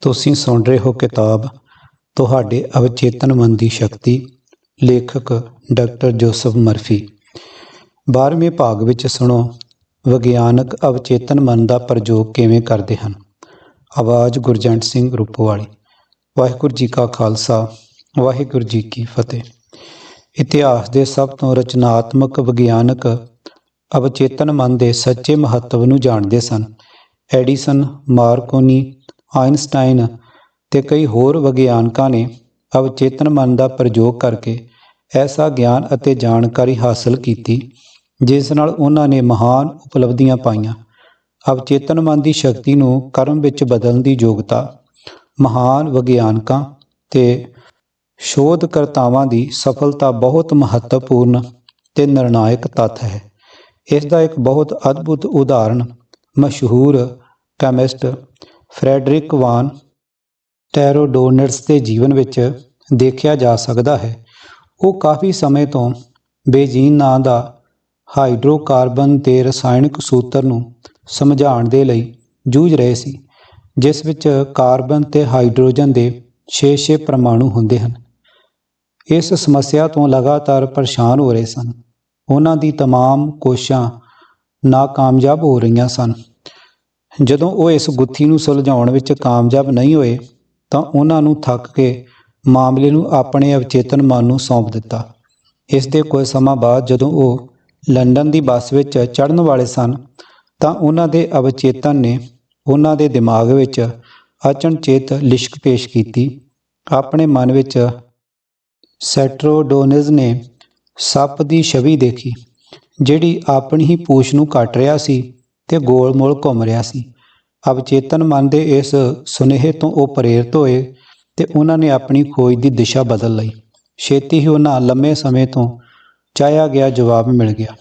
ਤੁਸੀਂ ਸੁਣ ਰਹੇ ਹੋ ਕਿਤਾਬ ਤੁਹਾਡੇ ਅਵਚੇਤਨ ਮਨ ਦੀ ਸ਼ਕਤੀ, ਲੇਖਕ ਡਾਕਟਰ ਜੋਸਫ ਮਰਫੀ। 12ਵੇਂ ਭਾਗ ਵਿੱਚ ਸੁਣੋ, ਵਿਗਿਆਨਕ ਅਵਚੇਤਨ ਮਨ ਦਾ ਪ੍ਰਯੋਗ ਕਿਵੇਂ ਕਰਦੇ ਹਨ? ਆਵਾਜ਼ ਗੁਰਜੰਟ ਸਿੰਘ ਰੂਪਵਾਲੀ। ਵਾਹਿਗੁਰੂ ਜੀ ਕਾ ਖਾਲਸਾ, ਵਾਹਿਗੁਰੂ ਜੀ ਕੀ ਫਤਿਹ। ਇਤਿਹਾਸ ਦੇ ਸਭ ਤੋਂ ਰਚਨਾਤਮਕ ਵਿਗਿਆਨਕ ਅਵਚੇਤਨ ਮਨ ਦੇ ਸੱਚੇ ਮਹੱਤਵ ਨੂੰ ਜਾਣਦੇ ਸਨ। ਐਡੀਸਨ ਮਾਰਕੋਨੀ ਆਇਨਸਟਾਈਨ ਤੇ ਕਈ ਹੋਰ ਵਿਗਿਆਨਕਾਂ ਨੇ ਅਵਚੇਤਨ ਮਨ ਦਾ ਪ੍ਰਯੋਗ ਕਰਕੇ ਐਸਾ ਗਿਆਨ ਅਤੇ ਜਾਣਕਾਰੀ ਹਾਸਲ ਕੀਤੀ, ਜਿਸ ਨਾਲ ਉਹਨਾਂ ਨੇ ਮਹਾਨ ਉਪਲਬਧੀਆਂ ਪਾਈਆਂ। ਅਵਚੇਤਨ ਮਨ ਦੀ ਸ਼ਕਤੀ ਨੂੰ ਕਰਮ ਵਿੱਚ ਬਦਲਣ ਦੀ ਯੋਗਤਾ, ਮਹਾਨ ਵਿਗਿਆਨਕਾਂ ਤੇ ਸ਼ੋਧਕਰਤਾਵਾਂ ਦੀ ਸਫਲਤਾ ਬਹੁਤ ਮਹੱਤਵਪੂਰਨ ਤੇ ਨਿਰਣਾਇਕ ਤੱਥ ਹੈ। ਇਸ ਦਾ ਇੱਕ ਬਹੁਤ ਅਦਭੁਤ ਉਦਾਹਰਣ ਮਸ਼ਹੂਰ ਕੈਮਿਸਟ ਫਰੈਡਰਿਕ ਵਾਨ ਟੈਰੋਡੋਨਟਸ ਦੇ ਜੀਵਨ ਵਿੱਚ ਦੇਖਿਆ ਜਾ ਸਕਦਾ ਹੈ ਉਹ ਕਾਫੀ ਸਮੇਂ ਤੋਂ ਬੇਜੀਨ ਨਾਂ ਦਾ ਹਾਈਡਰੋਕਾਰਬਨ ਦੇ ਰਸਾਇਣਕ ਸੂਤਰ ਨੂੰ ਸਮਝਾਉਣ ਦੇ ਲਈ ਜੂਝ ਰਹੇ ਸੀ ਜਿਸ ਵਿੱਚ ਕਾਰਬਨ ਤੇ ਹਾਈਡਰੋਜਨ ਦੇ 6-6 ਪਰਮਾਣੂ ਹੁੰਦੇ ਹਨ ਇਸ ਸਮੱਸਿਆ ਤੋਂ ਲਗਾਤਾਰ ਪਰੇਸ਼ਾਨ ਹੋ ਰਹੇ ਸਨ ਉਹਨਾਂ ਦੀ तमाम ਕੋਸ਼ਿਸ਼ਾਂ ਨਾਕਾਮਯਾਬ ਹੋ ਰਹੀਆਂ ਸਨ ਜਦੋਂ ਉਹ ਇਸ ਗੁੱਥੀ ਨੂੰ ਸੁਲਝਾਉਣ ਵਿੱਚ ਕਾਮਯਾਬ ਨਹੀਂ ਹੋਏ, ਤਾਂ ਉਹਨਾਂ ਨੂੰ ਥੱਕ ਕੇ ਮਾਮਲੇ ਨੂੰ ਆਪਣੇ ਅਵਚੇਤਨ ਮਨ ਨੂੰ ਸੌਂਪ ਦਿੱਤਾ। ਇਸ ਦੇ ਕੁਝ ਸਮਾਂ ਬਾਅਦ ਜਦੋਂ ਉਹ ਲੰਡਨ ਦੀ ਬੱਸ ਵਿੱਚ ਚੜ੍ਹਨ ਵਾਲੇ ਸਨ, ਤਾਂ ਉਹਨਾਂ ਦੇ ਅਵਚੇਤਨ ਨੇ ਉਹਨਾਂ ਦੇ ਦਿਮਾਗ ਵਿੱਚ ਅਚਨਚੇਤ ਲਿਸ਼ਕ ਪੇਸ਼ ਕੀਤੀ। ਆਪਣੇ ਮਨ ਵਿੱਚ ਸੈਟਰੋਡੋਨਜ਼ ਨੇ ਸੱਪ ਦੀ ਛਵੀ ਦੇਖੀ, ਜਿਹੜੀ ਆਪਣੀ ਹੀ ਪੂਛ ਨੂੰ ਕੱਟ ਰਿਹਾ ਸੀ। ਤੇ ਗੋਲ-ਮੋਲ ਘੁੰਮ ਰਿਹਾ ਸੀ। ਅਵਚੇਤਨ ਮਨ ਦੇ ਇਸ ਸੁਨੇਹੇ ਤੋਂ ਉਹ ਪ੍ਰੇਰਿਤ ਹੋਏ ਤੇ ਉਹਨਾਂ ਨੇ ਆਪਣੀ ਖੋਜ ਦੀ ਦਿਸ਼ਾ ਬਦਲ ਲਈ। ਛੇਤੀ ਹੀ ਉਹਨਾਂ ਲੰਮੇ ਸਮੇਂ ਤੋਂ ਚਾਹਿਆ ਗਿਆ ਜਵਾਬ ਮਿਲ ਗਿਆ।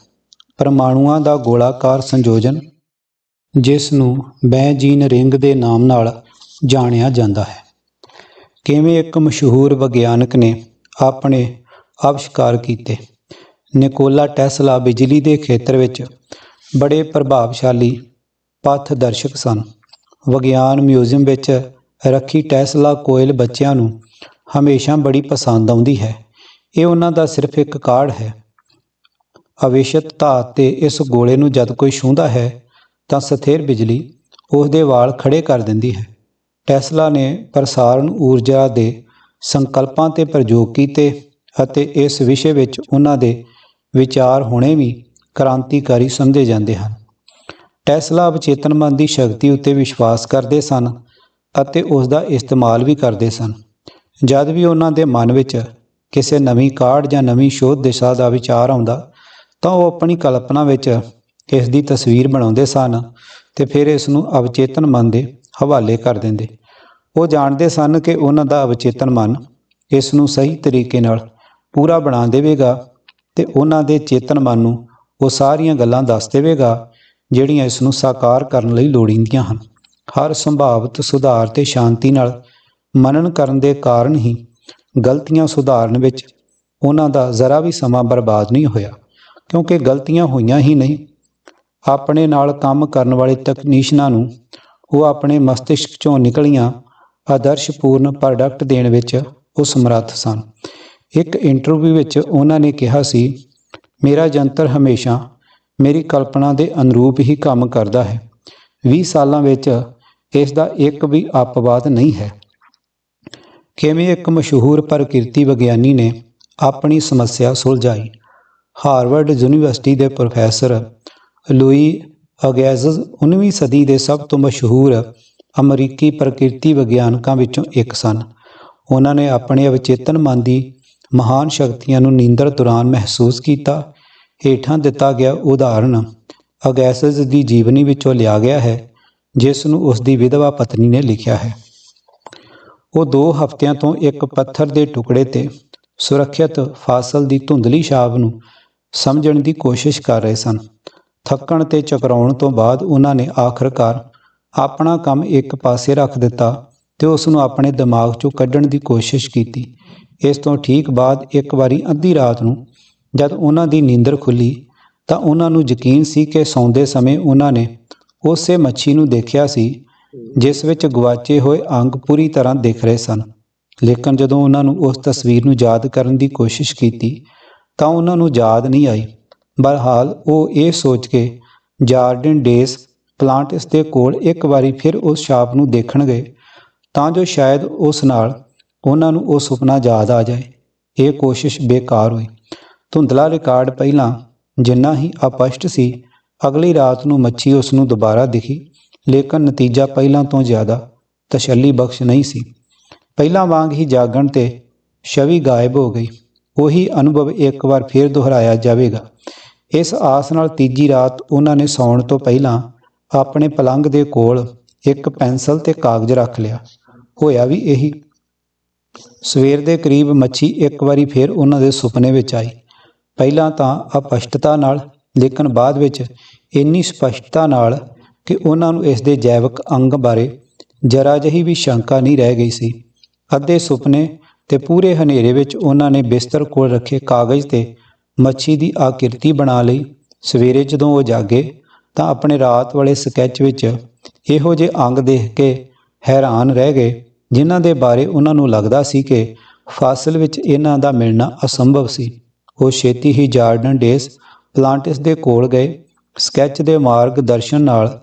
ਪਰਮਾਣੂਆਂ ਦਾ ਗੋਲਾਕਾਰ ਸੰਯੋਜਨ, ਜਿਸ ਨੂੰ ਬੈਂਜੀਨ ਰਿੰਗ ਦੇ ਨਾਮ ਨਾਲ ਜਾਣਿਆ ਜਾਂਦਾ ਹੈ। ਕਿਵੇਂ ਇੱਕ ਮਸ਼ਹੂਰ ਵਿਗਿਆਨਕ ਨੇ ਆਪਣੇ ਆਵਿਸ਼ਕਾਰ ਕੀਤੇ। ਨਿਕੋਲਾ ਟੈਸਲਾ ਬਿਜਲੀ ਦੇ ਖੇਤਰ ਵਿੱਚ ਬੜੇ ਪ੍ਰਭਾਵਸ਼ਾਲੀ ਪਥਦਰਸ਼ਕ ਸਨ। ਵਿਗਿਆਨ ਮਿਊਜ਼ੀਅਮ ਵਿੱਚ ਰੱਖੀ ਟੈਸਲਾ ਕੋਇਲ ਬੱਚਿਆਂ ਨੂੰ ਹਮੇਸ਼ਾ ਬੜੀ ਪਸੰਦ ਆਉਂਦੀ ਹੈ। ਇਹ ਉਹਨਾਂ ਦਾ ਸਿਰਫ ਇੱਕ ਕਾਰਡ ਹੈ। ਅਵੇਸ਼ਤ ਧਾਤ ਤੇ ਇਸ ਗੋਲੇ ਨੂੰ ਜਦ ਕੋਈ ਛੂੰਹਦਾ ਹੈ ਤਾਂ ਸਥਿਰ ਬਿਜਲੀ ਉਸ ਦੇ ਵਾਲ ਖੜੇ ਕਰ ਦਿੰਦੀ ਹੈ। ਟੈਸਲਾ ਨੇ ਪ੍ਰਸਾਰਣ ਊਰਜਾ ਦੇ ਸੰਕਲਪਾਂ ਤੇ ਪ੍ਰਯੋਗ ਕੀਤੇ ਅਤੇ ਇਸ ਵਿਸ਼ੇ ਵਿੱਚ ਉਹਨਾਂ ਦੇ ਵਿਚਾਰ ਹੋਣੇ ਵੀ ਕ੍ਰਾਂਤੀਕਾਰੀ ਸਮਝੇ ਜਾਂਦੇ ਹਨ। ਟੈਸਲਾ ਅਵਚੇਤਨ ਮਨ ਦੀ ਸ਼ਕਤੀ ਉੱਤੇ ਵਿਸ਼ਵਾਸ ਕਰਦੇ ਸਨ ਅਤੇ ਉਸ ਦਾ ਇਸਤੇਮਾਲ ਵੀ ਕਰਦੇ ਸਨ। ਜਦ ਵੀ ਉਹਨਾਂ ਦੇ ਮਨ ਵਿੱਚ ਕਿਸੇ ਨਵੀਂ ਕਾਢ ਜਾਂ ਨਵੀਂ ਸ਼ੋਧ ਦਿਸ਼ਾ ਦਾ ਵਿਚਾਰ ਆਉਂਦਾ, ਤਾਂ ਉਹ ਆਪਣੀ ਕਲਪਨਾ ਵਿੱਚ ਇਸ ਦੀ ਤਸਵੀਰ ਬਣਾਉਂਦੇ ਸਨ ਤੇ ਫਿਰ ਇਸ ਨੂੰ ਅਵਚੇਤਨ ਮਨ ਦੇ ਹਵਾਲੇ ਕਰ ਦਿੰਦੇ। ਉਹ ਜਾਣਦੇ ਸਨ ਕਿ ਉਹਨਾਂ ਦਾ ਅਵਚੇਤਨ ਮਨ ਇਸ ਨੂੰ ਸਹੀ ਤਰੀਕੇ ਨਾਲ ਪੂਰਾ ਬਣਾ ਦੇਵੇਗਾ ਤੇ ਉਹਨਾਂ ਦੇ ਚੇਤਨ ਮਨ ਨੂੰ ਉਹ ਸਾਰੀਆਂ ਗੱਲਾਂ ਦੱਸ ਦੇਵੇਗਾ, ਜਿਹੜੀਆਂ ਇਸ ਨੂੰ ਸਾਕਾਰ ਕਰਨ ਲਈ ਲੋੜੀਂਦੀਆਂ ਹਨ। ਹਰ ਸੰਭਾਵਿਤ ਸੁਧਾਰ ਤੇ ਸ਼ਾਂਤੀ ਨਾਲ ਮਨਨ ਕਰਨ ਦੇ ਕਾਰਨ ਹੀ ਗਲਤੀਆਂ ਸੁਧਾਰਨ ਵਿੱਚ ਉਹਨਾਂ ਦਾ ਜ਼ਰਾ ਵੀ ਸਮਾਂ ਬਰਬਾਦ ਨਹੀਂ ਹੋਇਆ, ਕਿਉਂਕਿ ਗਲਤੀਆਂ ਹੋਈਆਂ ਹੀ ਨਹੀਂ। ਆਪਣੇ ਨਾਲ ਕੰਮ ਕਰਨ ਵਾਲੇ ਤਕਨੀਸ਼ੀਅਨਾਂ ਨੂੰ ਉਹ ਆਪਣੇ ਮਸਤਿਸ਼ਕ ਚੋਂ ਨਿਕਲੀਆਂ ਆਦਰਸ਼ਪੂਰਨ ਪ੍ਰੋਡਕਟ ਦੇਣ ਵਿੱਚ ਉਹ ਸਮਰੱਥ ਸਨ। ਇੱਕ ਇੰਟਰਵਿਊ ਵਿੱਚ ਉਹਨਾਂ ਨੇ ਕਿਹਾ ਸੀ ਮੇਰਾ ਯੰਤਰ ਹਮੇਸ਼ਾ ਮੇਰੀ ਕਲਪਨਾ ਦੇ ਅਨੁਰੂਪ ਹੀ ਕੰਮ ਕਰਦਾ ਹੈ। 20 ਸਾਲਾਂ ਵਿੱਚ ਇਸ ਦਾ ਇੱਕ ਵੀ ਅਪਵਾਦ ਨਹੀਂ ਹੈ। ਕਿਵੇਂ ਇੱਕ ਮਸ਼ਹੂਰ ਪ੍ਰਕਿਰਤੀ ਵਿਗਿਆਨੀ ਨੇ ਆਪਣੀ ਸਮੱਸਿਆ ਸੁਲਝਾਈ? ਹਾਰਵਰਡ ਯੂਨੀਵਰਸਿਟੀ ਦੇ ਪ੍ਰੋਫੈਸਰ ਲੂਈ ਅਗੈਜ਼ਜ਼ 19ਵੀਂ ਸਦੀ ਦੇ ਸਭ ਤੋਂ ਮਸ਼ਹੂਰ ਅਮਰੀਕੀ ਪ੍ਰਕਿਰਤੀ ਵਿਗਿਆਨਕਾਂ ਵਿੱਚੋਂ ਇੱਕ ਸਨ। ਉਹਨਾਂ ਨੇ ਆਪਣੇ ਅਵਚੇਤਨ ਮਨ ਦੀ ਮਹਾਨ ਸ਼ਕਤੀਆਂ ਨੂੰ ਨੀਂਦਰ ਦੌਰਾਨ ਮਹਿਸੂਸ ਕੀਤਾ। ਹੇਠਾਂ ਦਿੱਤਾ ਗਿਆ ਉਦਾਹਰਣ ਅਗੈਸਸ ਦੀ ਜੀਵਨੀ ਵਿੱਚੋਂ ਲਿਆ ਗਿਆ ਹੈ, ਜਿਸ ਨੂੰ ਉਸ ਦੀ ਵਿਧਵਾ ਪਤਨੀ ਨੇ ਲਿਖਿਆ ਹੈ। ਉਹ 2 ਹਫ਼ਤਿਆਂ ਤੋਂ ਇੱਕ ਪੱਥਰ ਦੇ ਟੁਕੜੇ ਤੇ ਸੁਰੱਖਿਅਤ ਫਾਸਲ ਦੀ ਧੁੰਦਲੀ ਛਾਪ ਨੂੰ ਸਮਝਣ ਦੀ ਕੋਸ਼ਿਸ਼ ਕਰ ਰਹੇ ਸਨ। ਥੱਕਣ ਤੇ ਚਕਰਾਉਣ ਤੋਂ ਬਾਅਦ ਉਹਨਾਂ ਨੇ ਆਖਰਕਾਰ ਆਪਣਾ ਕੰਮ ਇੱਕ ਪਾਸੇ ਰੱਖ ਦਿੱਤਾ ਤੇ ਉਸ ਨੂੰ ਆਪਣੇ ਦਿਮਾਗ 'ਚੋਂ ਕੱਢਣ ਦੀ ਕੋਸ਼ਿਸ਼ ਕੀਤੀ। ਇਸ ਤੋਂ ਠੀਕ ਬਾਅਦ ਇੱਕ ਵਾਰੀ ਅੱਧੀ ਰਾਤ ਨੂੰ ਜਦ ਉਹਨਾਂ ਦੀ ਨੀਂਦਰ ਖੁੱਲੀ ਤਾਂ ਉਹਨਾਂ ਨੂੰ ਯਕੀਨ ਸੀ ਕਿ ਸੌਂਦੇ ਸਮੇਂ ਉਹਨਾਂ ਨੇ ਉਸੇ ਮੱਛੀ ਨੂੰ ਦੇਖਿਆ ਸੀ, ਜਿਸ ਵਿੱਚ ਗਵਾਚੇ ਹੋਏ ਅੰਗ ਪੂਰੀ ਤਰ੍ਹਾਂ ਦਿਖ ਰਹੇ ਸਨ। ਲੇਕਿਨ ਜਦੋਂ ਉਹਨਾਂ ਨੂੰ ਉਸ ਤਸਵੀਰ ਨੂੰ ਯਾਦ ਕਰਨ ਦੀ ਕੋਸ਼ਿਸ਼ ਕੀਤੀ ਤਾਂ ਉਹਨਾਂ ਨੂੰ ਯਾਦ ਨਹੀਂ ਆਈ। ਬਹਰਹਾਲ ਉਹ ਇਹ ਸੋਚ ਕੇ ਜਾਰਡਨ ਡੇਸ ਪਲਾਂਟਸ ਦੇ ਕੋਲ ਇੱਕ ਵਾਰੀ ਫਿਰ ਉਸ ਸ਼ਾਪ ਨੂੰ ਦੇਖਣ ਗਏ ਤਾਂ ਜੋ ਸ਼ਾਇਦ ਉਸ ਨਾਲ ਉਹਨਾਂ ਨੂੰ ਉਹ ਸੁਪਨਾ ਯਾਦ ਆ ਜਾਏ, ਇਹ ਕੋਸ਼ਿਸ਼ ਬੇਕਾਰ ਹੋਈ। ਧੁੰਦਲਾ ਰਿਕਾਰਡ ਪਹਿਲਾਂ ਜਿੰਨਾ ਹੀ ਅਪਸ਼ਟ ਸੀ, ਅਗਲੀ ਰਾਤ ਨੂੰ ਮੱਛੀ ਉਸ ਨੂੰ ਦੁਬਾਰਾ ਦਿਖੀ, ਲੇਕਿਨ ਨਤੀਜਾ ਪਹਿਲਾਂ ਤੋਂ ਜ਼ਿਆਦਾ ਤਸੱਲੀ ਬਖਸ਼ ਨਹੀਂ ਸੀ। ਪਹਿਲਾਂ ਵਾਂਗ ਹੀ ਜਾਗਣ ਤੇ ਛਵੀ ਗਾਇਬ ਹੋ ਗਈ। ਉਹੀ ਅਨੁਭਵ ਇੱਕ ਵਾਰ ਫੇਰ ਦੁਹਰਾਇਆ ਜਾਵੇਗਾ। ਇਸ ਆਸ ਨਾਲ ਤੀਜੀ ਰਾਤ ਉਹਨਾਂ ਨੇ ਸੌਣ ਤੋਂ ਪਹਿਲਾਂ ਆਪਣੇ ਪਲੰਗ ਦੇ ਕੋਲ ਇੱਕ ਪੈਨਸਲ ਤੇ ਕਾਗਜ਼ ਰੱਖ ਲਿਆ। ਹੋਇਆ ਵੀ ਇਹੀ। ਸਵੇਰ ਦੇ ਕਰੀਬ ਮੱਛੀ ਇੱਕ ਵਾਰੀ ਫੇਰ ਉਹਨਾਂ ਦੇ ਸੁਪਨੇ ਵਿੱਚ ਆਈ। ਪਹਿਲਾਂ ਤਾਂ ਅਪਸ਼ਟਤਾ ਨਾਲ, ਲੇਕਿਨ ਬਾਅਦ ਵਿੱਚ ਇੰਨੀ ਸਪਸ਼ਟਤਾ ਨਾਲ ਕਿ ਉਹਨਾਂ ਨੂੰ ਇਸ ਦੇ ਜੈਵਿਕ ਅੰਗ ਬਾਰੇ ਜਰਾ ਜਿਹੀ ਵੀ ਸ਼ੰਕਾ ਨਹੀਂ ਰਹਿ ਗਈ ਸੀ। ਅੱਧੇ ਸੁਪਨੇ ਤੇ ਪੂਰੇ ਹਨੇਰੇ ਵਿੱਚ ਉਹਨਾਂ ਨੇ ਬਿਸਤਰ ਕੋਲ ਰੱਖੇ ਕਾਗਜ਼ ਤੇ ਮੱਛੀ ਦੀ ਆਕਿਰਤੀ ਬਣਾ ਲਈ। ਸਵੇਰੇ ਜਦੋਂ ਉਹ ਜਾਗੇ ਤਾਂ ਆਪਣੇ ਰਾਤ ਵਾਲੇ ਸਕੈਚ ਵਿੱਚ ਇਹੋ ਜਿਹੇ ਅੰਗ ਦੇਖ ਕੇ ਹੈਰਾਨ ਰਹਿ ਗਏ। ਜਿਨ੍ਹਾਂ ਦੇ ਬਾਰੇ ਉਹਨਾਂ ਨੂੰ ਲੱਗਦਾ ਸੀ ਕਿ ਫਾਸਲ ਵਿੱਚ ਇਹਨਾਂ ਦਾ ਮਿਲਣਾ ਅਸੰਭਵ ਸੀ। ਉਹ ਛੇਤੀ ਹੀ ਜਾਰਡਨ ਡੇਸ ਪਲਾਂਟਿਸ ਦੇ ਕੋਲ ਗਏ। ਸਕੈਚ ਦੇ ਮਾਰਗ ਦਰਸ਼ਨ ਨਾਲ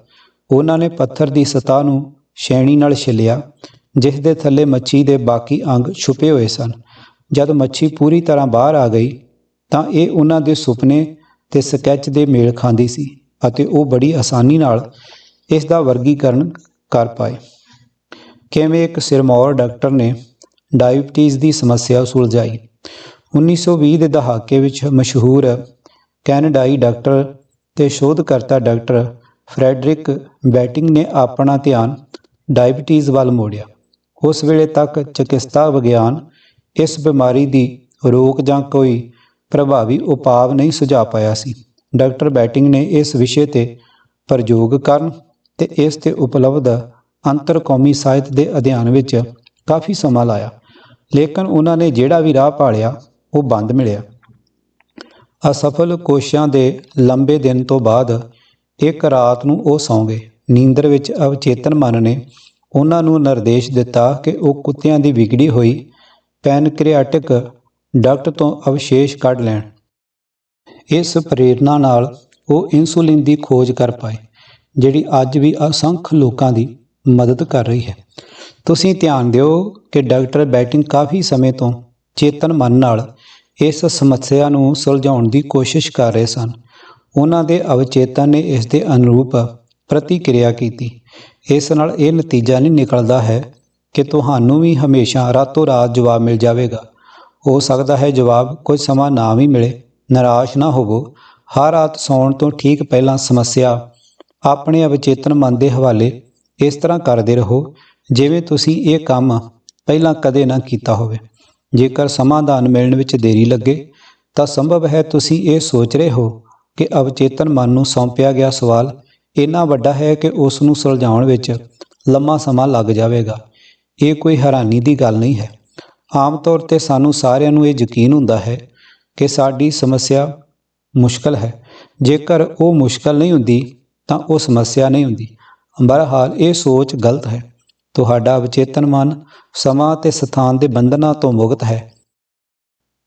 ਉਹਨਾਂ ਨੇ ਪੱਥਰ ਦੀ ਸਤਹ ਨੂੰ ਛੇਣੀ ਨਾਲ ਛਿਲਿਆ, ਜਿਸ ਦੇ ਥੱਲੇ ਮੱਛੀ ਦੇ ਬਾਕੀ ਅੰਗ ਛੁਪੇ ਹੋਏ ਸਨ। ਜਦ ਮੱਛੀ ਪੂਰੀ ਤਰ੍ਹਾਂ ਬਾਹਰ ਆ ਗਈ, ਤਾਂ ਇਹ ਉਹਨਾਂ ਦੇ ਸੁਪਨੇ ਤੇ ਸਕੈਚ ਦੇ ਮੇਲ ਖਾਂਦੀ ਸੀ ਅਤੇ ਉਹ ਬੜੀ ਆਸਾਨੀ ਨਾਲ ਇਸ ਦਾ ਵਰਗੀਕਰਨ ਕਰ ਪਾਏ। ਕਿਵੇਂ ਇੱਕ ਸਿਰਮੌਰ ਡਾਕਟਰ ਨੇ ਡਾਇਬਟੀਜ਼ ਦੀ ਸਮੱਸਿਆ ਸੁਲਝਾਈ? 1920 ਦੇ ਦਹਾਕੇ ਵਿੱਚ ਮਸ਼ਹੂਰ ਕੈਨੇਡਾਈ ਡਾਕਟਰ ਤੇ ਸ਼ੋਧਕਰਤਾ ਡਾਕਟਰ ਫਰੈਡਰਿਕ ਬੈਟਿੰਗ ਨੇ ਆਪਣਾ ਧਿਆਨ ਡਾਇਬਟੀਜ਼ ਵੱਲ ਮੋੜਿਆ। ਉਸ ਵੇਲੇ ਤੱਕ ਚਿਕਿਤਸਾ ਵਿਗਿਆਨ ਇਸ ਬਿਮਾਰੀ ਦੀ ਰੋਕ ਜਾਂ ਕੋਈ ਪ੍ਰਭਾਵੀ ਉਪਾਅ ਨਹੀਂ ਸੁਝਾ ਪਾਇਆ ਸੀ। ਡਾਕਟਰ ਬੈਟਿੰਗ ਨੇ ਇਸ ਵਿਸ਼ੇ ਤੇ ਪ੍ਰਯੋਗ ਕਰਨ ਤੇ ਇਸ ਤੇ ਉਪਲਬਧ ਅੰਤਰ ਕੌਮੀ ਸਾਹਿਤ ਦੇ ਅਧਿਐਨ ਵਿੱਚ ਕਾਫੀ ਸਮਾਂ ਲਾਇਆ। ਲੇਕਿਨ ਉਹਨਾਂ ਨੇ ਜਿਹੜਾ ਵੀ ਰਾਹ ਪਾਲਿਆ, ਉਹ ਬੰਦ ਮਿਲਿਆ। ਅਸਫਲ ਕੋਸ਼ਿਸ਼ਾਂ ਦੇ ਲੰਬੇ ਦਿਨ ਤੋਂ ਬਾਅਦ ਇੱਕ ਰਾਤ ਨੂੰ ਉਹ ਸੌਂ ਗਏ। ਨੀਂਦਰ ਵਿੱਚ ਅਵਚੇਤਨ ਮਨ ਨੇ ਉਹਨਾਂ ਨੂੰ ਨਿਰਦੇਸ਼ ਦਿੱਤਾ ਕਿ ਉਹ ਕੁੱਤਿਆਂ ਦੀ ਵਿਗੜੀ ਹੋਈ ਪੈਨਕ੍ਰੀਆਟਿਕ ਡਕਟ ਤੋਂ ਅਵਸ਼ੇਸ਼ ਕੱਢ ਲੈਣ। ਇਸ ਪ੍ਰੇਰਣਾ ਨਾਲ ਉਹ ਇਨਸੂਲਿਨ ਦੀ ਖੋਜ ਕਰ ਪਾਏ, ਜਿਹੜੀ ਅੱਜ ਵੀ ਅਸੰਖ ਲੋਕਾਂ ਦੀ ਮਦਦ ਕਰ ਰਹੀ ਹੈ। ਤੁਸੀਂ ਧਿਆਨ ਦਿਓ ਕਿ ਡਾਕਟਰ ਬੈਟਿੰਗ ਕਾਫੀ ਸਮੇਂ ਤੋਂ ਚੇਤਨ ਮਨ ਨਾਲ ਇਸ ਸਮੱਸਿਆ ਨੂੰ ਸੁਲਝਾਉਣ ਦੀ ਕੋਸ਼ਿਸ਼ ਕਰ ਰਹੇ ਸਨ। ਉਹਨਾਂ ਦੇ ਅਵਚੇਤਨ ਨੇ ਇਸ ਦੇ ਅਨੁਰੂਪ ਪ੍ਰਤੀਕਿਰਿਆ ਕੀਤੀ। ਇਸ ਨਾਲ ਇਹ ਨਤੀਜਾ ਨਹੀਂ ਨਿਕਲਦਾ ਹੈ ਕਿ ਤੁਹਾਨੂੰ ਵੀ ਹਮੇਸ਼ਾ ਰਾਤੋਂ ਰਾਤ ਜਵਾਬ ਮਿਲ ਜਾਵੇਗਾ। ਹੋ ਸਕਦਾ ਹੈ ਜਵਾਬ ਕੁਝ ਸਮਾਂ ਨਾ ਵੀ ਮਿਲੇ। ਨਿਰਾਸ਼ ਨਾ ਹੋਵੋ। ਹਰ ਰਾਤ ਸੌਣ ਤੋਂ ਠੀਕ ਪਹਿਲਾਂ ਸਮੱਸਿਆ ਆਪਣੇ ਅਵਚੇਤਨ ਮਨ ਦੇ ਹਵਾਲੇ ਇਸ ਤਰ੍ਹਾਂ ਕਰਦੇ ਰਹੋ, ਜਿਵੇਂ ਤੁਸੀਂ ਇਹ ਕੰਮ ਪਹਿਲਾਂ ਕਦੇ ਨਾ ਕੀਤਾ ਹੋਵੇ। ਜੇਕਰ ਸਮਾਧਾਨ ਮਿਲਣ ਵਿੱਚ ਦੇਰੀ ਲੱਗੇ, ਤਾਂ ਸੰਭਵ ਹੈ ਤੁਸੀਂ ਇਹ ਸੋਚ ਰਹੇ ਹੋ ਕਿ ਅਵਚੇਤਨ ਮਨ ਨੂੰ ਸੌਂਪਿਆ ਗਿਆ ਸਵਾਲ ਇੰਨਾ ਵੱਡਾ ਹੈ ਕਿ ਉਸ ਨੂੰ ਸੁਲਝਾਉਣ ਵਿੱਚ ਲੰਮਾ ਸਮਾਂ ਲੱਗ ਜਾਵੇਗਾ। ਇਹ ਕੋਈ ਹੈਰਾਨੀ ਦੀ ਗੱਲ ਨਹੀਂ ਹੈ। ਆਮ ਤੌਰ ਤੇ ਸਾਨੂੰ ਸਾਰਿਆਂ ਨੂੰ ਇਹ ਯਕੀਨ ਹੁੰਦਾ ਹੈ ਕਿ ਸਾਡੀ ਸਮੱਸਿਆ ਮੁਸ਼ਕਲ ਹੈ। ਜੇਕਰ ਉਹ ਮੁਸ਼ਕਲ ਨਹੀਂ ਹੁੰਦੀ, ਤਾਂ ਉਹ ਸਮੱਸਿਆ ਨਹੀਂ ਹੁੰਦੀ। ਬਹਰਹਾਲ ਇਹ ਸੋਚ ਗਲਤ ਹੈ। ਤੁਹਾਡਾ ਅਵਚੇਤਨ ਮਨ ਸਮਾਂ ਤੇ ਸਥਾਨ ਦੇ ਬੰਧਨਾਂ ਤੋਂ ਮੁਕਤ ਹੈ।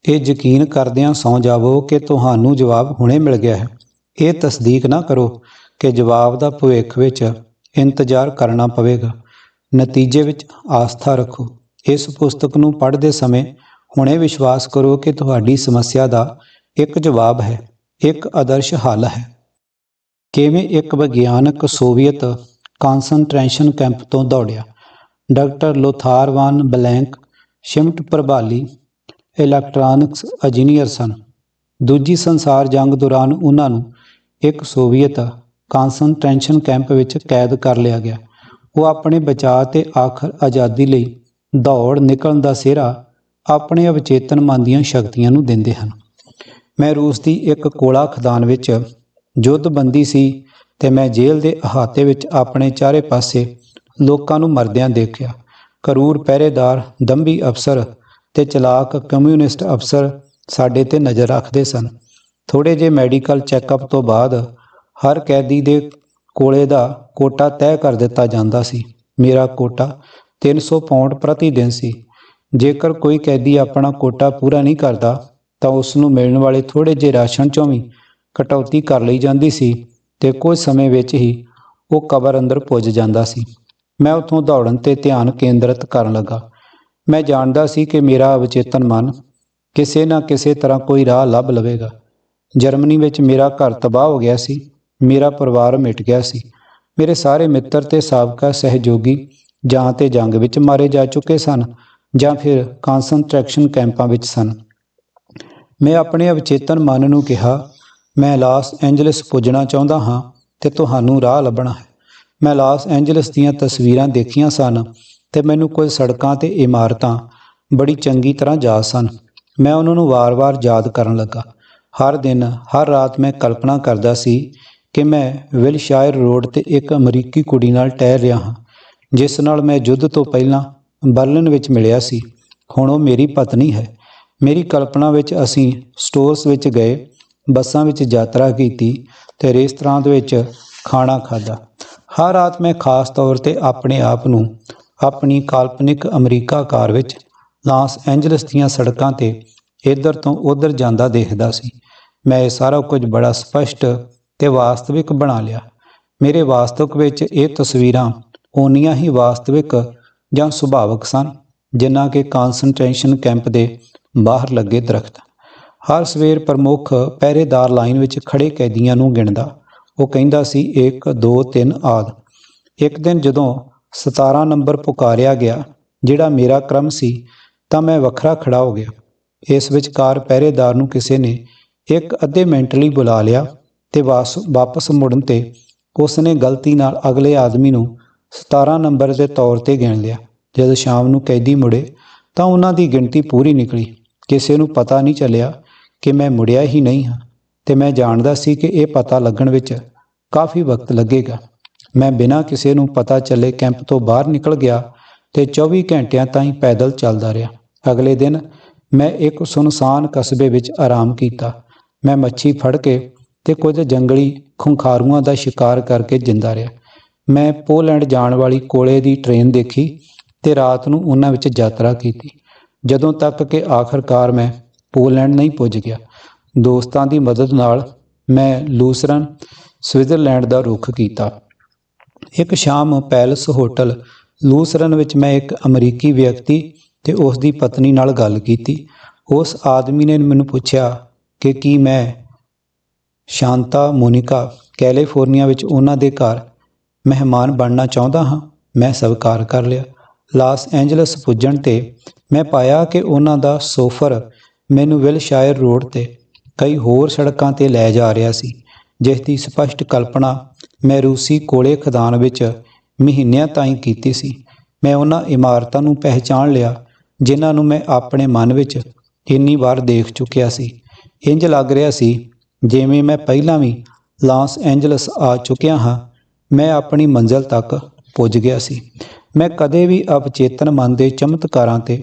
ਇਹ ਯਕੀਨ ਕਰਦਿਆਂ ਸੌ ਜਾਵੋ ਕਿ ਤੁਹਾਨੂੰ ਜਵਾਬ ਹੁਣੇ ਮਿਲ ਗਿਆ ਹੈ। ਇਹ ਤਸਦੀਕ ਨਾ ਕਰੋ ਕਿ ਜਵਾਬ ਦਾ ਭਵਿੱਖ ਵਿੱਚ ਇੰਤਜ਼ਾਰ ਕਰਨਾ ਪਵੇਗਾ। ਨਤੀਜੇ ਵਿੱਚ ਆਸਥਾ ਰੱਖੋ। ਇਸ ਪੁਸਤਕ ਨੂੰ ਪੜ੍ਹਦੇ ਸਮੇਂ ਹੁਣੇ ਵਿਸ਼ਵਾਸ ਕਰੋ ਕਿ ਤੁਹਾਡੀ ਸਮੱਸਿਆ ਦਾ ਇੱਕ ਜਵਾਬ ਹੈ। ਇੱਕ ਆਦਰਸ਼ ਹੱਲ ਹੈ। ਕਿਵੇਂ ਇੱਕ ਵਿਗਿਆਨਕ ਸੋਵੀਅਤ ਕਾਂਸਨਟ੍ਰੇਸ਼ਨ ਕੈਂਪ ਤੋਂ ਦੌੜਿਆ। Doctor Lothar von Blanc, Schmidt ਪ੍ਰਭਾਲੀ, electronics engineer ਸਨ। ਦੂਜੀ ਸੰਸਾਰ ਜੰਗ ਦੌਰਾਨ ਉਹਨਾਂ ਨੂੰ ਇੱਕ ਸੋਵੀਅਤ ਕਾਂਸਨਟ੍ਰੇਸ਼ਨ ਕੈਂਪ ਵਿੱਚ ਕੈਦ ਕਰ ਲਿਆ ਗਿਆ। ਉਹ ਆਪਣੇ ਬਚਾਅ ਤੇ ਆਖਰ ਆਜ਼ਾਦੀ ਲਈ ਦੌੜ ਨਿਕਲਣ ਦਾ ਸਿਹਰਾ ਆਪਣੇ ਅਵਚੇਤਨ ਮਨ ਦੀਆਂ ਸ਼ਕਤੀਆਂ ਨੂੰ ਦਿੰਦੇ ਹਨ। ਮੈਂ ਰੂਸ ਦੀ ਇੱਕ ਕੋਲਾ ਖਦਾਨ ਵਿੱਚ ਜੁੱਧਬੰਦੀ ਸੀ ਤੇ ਮੈਂ ਜੇਲ੍ਹ ਦੇ ਅਹਾਤੇ ਵਿੱਚ ਆਪਣੇ ਚਾਰੇ ਪਾਸੇ ਲੋਕਾਂ ਨੂੰ ਮਰਦਿਆਂ ਦੇਖਿਆ। ਕਰੂਰ ਪਹਿਰੇਦਾਰ, ਦੰਭੀ ਅਫਸਰ ਤੇ ਚਲਾਕ ਕਮਿਊਨਿਸਟ ਅਫਸਰ ਸਾਡੇ ਤੇ ਨਜ਼ਰ ਰੱਖਦੇ ਸਨ। ਥੋੜੇ ਜਿਹੇ ਮੈਡੀਕਲ ਚੈੱਕਅਪ ਤੋਂ ਬਾਅਦ ਹਰ ਕੈਦੀ ਦੇ ਕੋਲੇ ਦਾ ਕੋਟਾ ਤੈਅ ਕਰ ਦਿੱਤਾ ਜਾਂਦਾ ਸੀ। ਮੇਰਾ ਕੋਟਾ 300 ਪਾਉਂਡ ਪ੍ਰਤੀ ਦਿਨ ਸੀ। ਜੇਕਰ ਕੋਈ ਕੈਦੀ ਆਪਣਾ ਕੋਟਾ ਪੂਰਾ ਨਹੀਂ ਕਰਦਾ ਤਾਂ ਉਸ ਨੂੰ ਮਿਲਣ ਵਾਲੇ ਥੋੜੇ ਜਿਹੇ ਰਾਸ਼ਨ ਚੋਂ ਵੀ ਕਟੌਤੀ ਕਰ ਲਈ ਜਾਂਦੀ ਸੀ। ਤੇ ਕੁਝ ਸਮੇਂ ਵਿੱਚ ਹੀ ਉਹ ਕਬਰ ਅੰਦਰ ਪੁੱਜ ਜਾਂਦਾ ਸੀ। ਮੈਂ ਉੱਥੋਂ ਦੌੜਨ ਤੇ ਧਿਆਨ ਕੇਂਦਰਿਤ ਕਰਨ ਲੱਗਾ। ਮੈਂ ਜਾਣਦਾ ਸੀ ਕਿ ਮੇਰਾ ਅਵਚੇਤਨ ਮਨ ਕਿਸੇ ਨਾ ਕਿਸੇ ਤਰ੍ਹਾਂ ਕੋਈ ਰਾਹ ਲੱਭ ਲਵੇਗਾ। ਜਰਮਨੀ ਵਿੱਚ ਮੇਰਾ ਘਰ ਤਬਾਹ ਹੋ ਗਿਆ ਸੀ। ਮੇਰਾ ਪਰਿਵਾਰ ਮਿਟ ਗਿਆ ਸੀ। ਮੇਰੇ ਸਾਰੇ ਮਿੱਤਰ ਤੇ ਸਾਬਕਾ ਸਹਿਯੋਗੀ ਜਾਂ ਤੇ ਜੰਗ ਵਿੱਚ ਮਾਰੇ ਜਾ ਚੁੱਕੇ ਸਨ ਜਾਂ ਫਿਰ ਕਨਸੈਂਟਰੇਸ਼ਨ ਕੈਂਪਾਂ ਵਿੱਚ ਸਨ। ਮੈਂ ਆਪਣੇ ਅਵਚੇਤਨ ਮਨ ਨੂੰ ਕਿਹਾ ਮੈਂ ਲਾਸ ਐਂਜਲਸ ਪੁੱਜਣਾ ਚਾਹੁੰਦਾ ਹਾਂ ਤੇ ਤੁਹਾਨੂੰ ਰਾਹ ਲੱਭਣਾ ਹੈ। ਮੈਂ ਲਾਸ ਐਂਜਲਸ ਦੀਆਂ ਤਸਵੀਰਾਂ ਦੇਖੀਆਂ ਸਨ ਤੇ ਮੈਨੂੰ ਕੁਝ ਸੜਕਾਂ ਤੇ ਇਮਾਰਤਾਂ ਬੜੀ ਚੰਗੀ ਤਰ੍ਹਾਂ ਯਾਦ ਸਨ। ਮੈਂ ਉਹਨਾਂ ਨੂੰ ਵਾਰ-ਵਾਰ ਯਾਦ ਕਰਨ ਲੱਗਾ। ਹਰ ਦਿਨ, ਹਰ ਰਾਤ ਮੈਂ ਕਲਪਨਾ ਕਰਦਾ ਸੀ ਕਿ ਮੈਂ ਵਿਲਸ਼ਾਇਰ ਰੋਡ ਤੇ ਇੱਕ ਅਮਰੀਕੀ ਕੁੜੀ ਨਾਲ ਟਹਿਰ ਰਿਹਾ ਹਾਂ, ਜਿਸ ਨਾਲ ਮੈਂ ਯੁੱਧ ਤੋਂ ਪਹਿਲਾਂ ਬਰਲਿਨ ਵਿੱਚ ਮਿਲਿਆ ਸੀ। ਹੁਣ ਉਹ ਮੇਰੀ ਪਤਨੀ ਹੈ। ਮੇਰੀ ਕਲਪਨਾ ਵਿੱਚ ਅਸੀਂ ਸਟੋਰਸ ਵਿੱਚ ਗਏ ਬੱਸਾਂ ਵਿੱਚ ਯਾਤਰਾ ਕੀਤੀ ਤੇ ਰੇਸਤਰਾਂ ਵਿੱਚ ਖਾਣਾ ਖਾਦਾ ਹਰ ਰਾਤ ਮੈਂ ਖਾਸ ਤੌਰ ਤੇ ਆਪਣੇ ਆਪ ਨੂੰ ਆਪਣੀ ਕਾਲਪਨਿਕ ਅਮਰੀਕਾ ਕਾਰ ਵਿੱਚ ਲਾਸ ਐਂਜਲਸ ਦੀਆਂ ਸੜਕਾਂ ਤੇ ਇੱਧਰ ਤੋਂ ਉੱਧਰ ਜਾਂਦਾ ਦੇਖਦਾ ਸੀ। ਮੈਂ ਇਹ ਸਾਰਾ ਕੁਝ ਬੜਾ ਸਪਸ਼ਟ ਤੇ ਵਾਸਤਵਿਕ ਬਣਾ ਲਿਆ। ਮੇਰੇ ਵਾਸਤਵਿਕ ਵਿੱਚ ਇਹ ਤਸਵੀਰਾਂ ਓਨੀਆਂ ਹੀ ਵਾਸਤਵਿਕ ਜਾਂ ਸੁਭਾਵਿਕ ਸਨ ਜਿੰਨਾ ਕਿ ਕਨਸੈਂਟਰੇਸ਼ਨ ਕੈਂਪ ਦੇ ਬਾਹਰ ਲੱਗੇ ਦਰਖਤ। ਹਰ ਸਵੇਰ ਪ੍ਰਮੁੱਖ ਪਹਿਰੇਦਾਰ ਲਾਈਨ ਵਿੱਚ ਖੜੇ ਕੈਦੀਆਂ ਨੂੰ ਗਿਣਦਾ। ਉਹ ਕਹਿੰਦਾ ਸੀ 1 2 3 ਆਦ। ਇੱਕ ਦਿਨ ਜਦੋਂ 17 ਨੰਬਰ ਪੁਕਾਰਿਆ ਗਿਆ, ਜਿਹੜਾ ਮੇਰਾ ਕ੍ਰਮ ਸੀ, ਤਾਂ ਮੈਂ ਵੱਖਰਾ ਖੜਾ ਹੋ ਗਿਆ। ਇਸ ਵਿਚਕਾਰ ਪਹਿਰੇਦਾਰ ਨੂੰ ਕਿਸੇ ਨੇ ਇੱਕ ਅੱਧੇ ਮਿੰਟ ਲਈ ਬੁਲਾ ਲਿਆ ਤੇ ਵਾਸ- ਵਾਪਸ ਮੁੜਨ ਤੇ ਉਸ ਨੇ ਗਲਤੀ ਨਾਲ ਅਗਲੇ ਆਦਮੀ ਨੂੰ 17 ਨੰਬਰ ਦੇ ਤੌਰ ਤੇ ਗਿਣ ਲਿਆ। ਜਦ ਸ਼ਾਮ ਨੂੰ ਕੈਦੀ ਮੁੜੇ, ਤਾਂ ਉਹਨਾਂ ਦੀ ਗਿਣਤੀ ਪੂਰੀ ਨਿਕਲੀ। ਕਿਸੇ ਨੂੰ ਪਤਾ ਨਹੀਂ ਚੱਲਿਆ ਕਿ ਮੈਂ ਮੁੜਿਆ ਹੀ ਨਹੀਂ ਹਾਂ ਤੇ ਮੈਂ ਜਾਣਦਾ ਸੀ ਕਿ ਇਹ ਪਤਾ ਲੱਗਣ ਵਿੱਚ ਕਾਫੀ ਵਕਤ ਲੱਗੇਗਾ। ਮੈਂ ਬਿਨਾਂ ਕਿਸੇ ਨੂੰ ਪਤਾ ਚੱਲੇ ਕੈਂਪ ਤੋਂ ਬਾਹਰ ਨਿਕਲ ਗਿਆ ਤੇ 24 ਘੰਟਿਆਂ ਤਾਈਂ ਪੈਦਲ ਚੱਲਦਾ ਰਿਹਾ। ਅਗਲੇ ਦਿਨ ਮੈਂ ਇੱਕ ਸੁਨਸਾਨ ਕਸਬੇ ਵਿੱਚ ਆਰਾਮ ਕੀਤਾ। ਮੈਂ ਮੱਛੀ ਫੜ ਕੇ ਤੇ ਕੁਝ ਜੰਗਲੀ ਖੁੰਖਾਰੂਆਂ ਦਾ ਸ਼ਿਕਾਰ ਕਰਕੇ ਜਿੰਦਾ ਰਿਹਾ। ਮੈਂ ਪੋਲੈਂਡ ਜਾਣ ਵਾਲੀ ਕੋਲੇ ਦੀ ਟ੍ਰੇਨ ਦੇਖੀ ਤੇ ਰਾਤ ਨੂੰ ਉਹਨਾਂ ਵਿੱਚ ਯਾਤਰਾ ਕੀਤੀ। ਜਦੋਂ ਤੱਕ ਕਿ ਆਖਰਕਾਰ ਮੈਂ ਪੋਲੈਂਡ ਨਹੀਂ ਪੁੱਜ ਗਿਆ। ਦੋਸਤਾਂ ਦੀ ਮਦਦ ਨਾਲ ਮੈਂ ਲੂਸਰਨ, ਸਵਿਟਜ਼ਰਲੈਂਡ ਦਾ ਰੁਖ ਕੀਤਾ। ਇੱਕ ਸ਼ਾਮ ਪੈਲਸ ਹੋਟਲ, ਲੂਸਰਨ ਵਿੱਚ ਮੈਂ ਇੱਕ ਅਮਰੀਕੀ ਵਿਅਕਤੀ ਤੇ ਉਸ ਦੀ ਪਤਨੀ ਨਾਲ ਗੱਲ ਕੀਤੀ। ਉਸ ਆਦਮੀ ਨੇ ਮੈਨੂੰ ਪੁੱਛਿਆ ਕਿ ਕੀ ਮੈਂ ਸ਼ਾਂਤਾ ਮੋਨਿਕਾ, ਕੈਲੀਫੋਰਨੀਆ ਵਿੱਚ ਉਹਨਾਂ ਦੇ ਘਰ ਮਹਿਮਾਨ ਬਣਨਾ ਚਾਹੁੰਦਾ ਹਾਂ। ਮੈਂ ਸਵੀਕਾਰ ਕਰ ਲਿਆ। ਲਾਸ ਐਂਜਲਸ ਪੁੱਜਣ ਤੇ ਮੈਂ ਪਾਇਆ ਕਿ ਉਹਨਾਂ ਦਾ ਸੋਫਰ ਮੈਨੂੰ ਵਿਲਸ਼ਾਇਰ ਰੋਡ ਤੇ ਕਈ ਹੋਰ ਸੜਕਾਂ ਤੇ ਲੈ ਜਾ ਰਿਹਾ ਸੀ, ਜਿਸ ਦੀ ਸਪਸ਼ਟ ਕਲਪਨਾ ਮੈਂ ਰੂਸੀ ਕੋਲੇ ਖਦਾਨ ਵਿੱਚ ਮਹੀਨਿਆਂ ਤਾਈਂ ਕੀਤੀ ਸੀ। ਮੈਂ ਉਹਨਾਂ ਇਮਾਰਤਾਂ ਨੂੰ ਪਹਿਚਾਣ ਲਿਆ, ਜਿਨ੍ਹਾਂ ਨੂੰ ਮੈਂ ਆਪਣੇ ਮਨ ਵਿੱਚ ਇੰਨੀ ਵਾਰ ਦੇਖ ਚੁੱਕਿਆ ਸੀ। ਇੰਜ ਲੱਗ ਰਿਹਾ ਸੀ, ਜਿਵੇਂ ਮੈਂ ਪਹਿਲਾਂ ਵੀ ਲਾਸ ਐਂਜਲਸ ਆ ਚੁੱਕਿਆ ਹਾਂ, ਮੈਂ ਆਪਣੀ ਮੰਜ਼ਲ ਤੱਕ ਪੁੱਜ ਗਿਆ ਸੀ। ਮੈਂ ਕਦੇ ਵੀ ਅਵਚੇਤਨ ਮਨ ਦੇ ਚਮਤਕਾਰਾਂ ਤੇ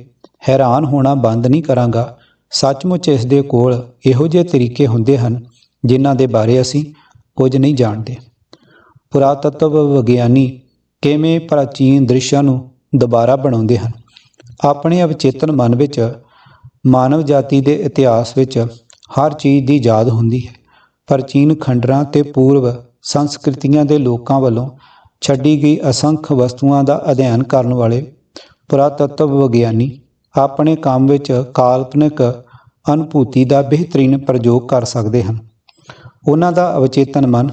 ਹੈਰਾਨ ਹੋਣਾ ਬੰਦ ਨਹੀਂ ਕਰਾਂਗਾ। ਸੱਚਮੁੱਚ ਇਸ ਦੇ ਕੋਲ ਇਹੋ ਜਿਹੇ ਤਰੀਕੇ ਹੁੰਦੇ ਹਨ ਜਿਨ੍ਹਾਂ ਦੇ ਬਾਰੇ ਅਸੀਂ ਕੁਝ ਨਹੀਂ ਜਾਣਦੇ। ਪੁਰਾਤਤਵ ਵਿਗਿਆਨੀ ਕਿਵੇਂ ਪ੍ਰਾਚੀਨ ਦ੍ਰਿਸ਼ਾਂ ਨੂੰ ਦੁਬਾਰਾ ਬਣਾਉਂਦੇ ਹਨ? ਆਪਣੇ ਅਵਚੇਤਨ ਮਨ ਵਿੱਚ ਮਾਨਵ ਜਾਤੀ ਦੇ ਇਤਿਹਾਸ ਵਿੱਚ ਹਰ ਚੀਜ਼ ਦੀ ਯਾਦ ਹੁੰਦੀ ਹੈ। ਪ੍ਰਾਚੀਨ ਖੰਡਰਾਂ ਤੇ ਪੂਰਵ ਸੰਸਕ੍ਰਿਤੀਆਂ ਦੇ ਲੋਕਾਂ ਵੱਲੋਂ ਛੱਡੀ ਗਈ ਅਸੰਖ ਵਸਤੂਆਂ ਦਾ ਅਧਿਐਨ ਕਰਨ ਵਾਲੇ ਪੁਰਾਤਤਵ ਵਿਗਿਆਨੀ ਆਪਣੇ ਕੰਮ ਵਿੱਚ ਕਾਲਪਨਿਕ ਅਨੁਭੂਤੀ ਦਾ ਬਿਹਤਰੀਨ ਪ੍ਰਯੋਗ ਕਰ ਸਕਦੇ ਹਨ। ਉਹਨਾਂ ਦਾ ਅਵਚੇਤਨ ਮਨ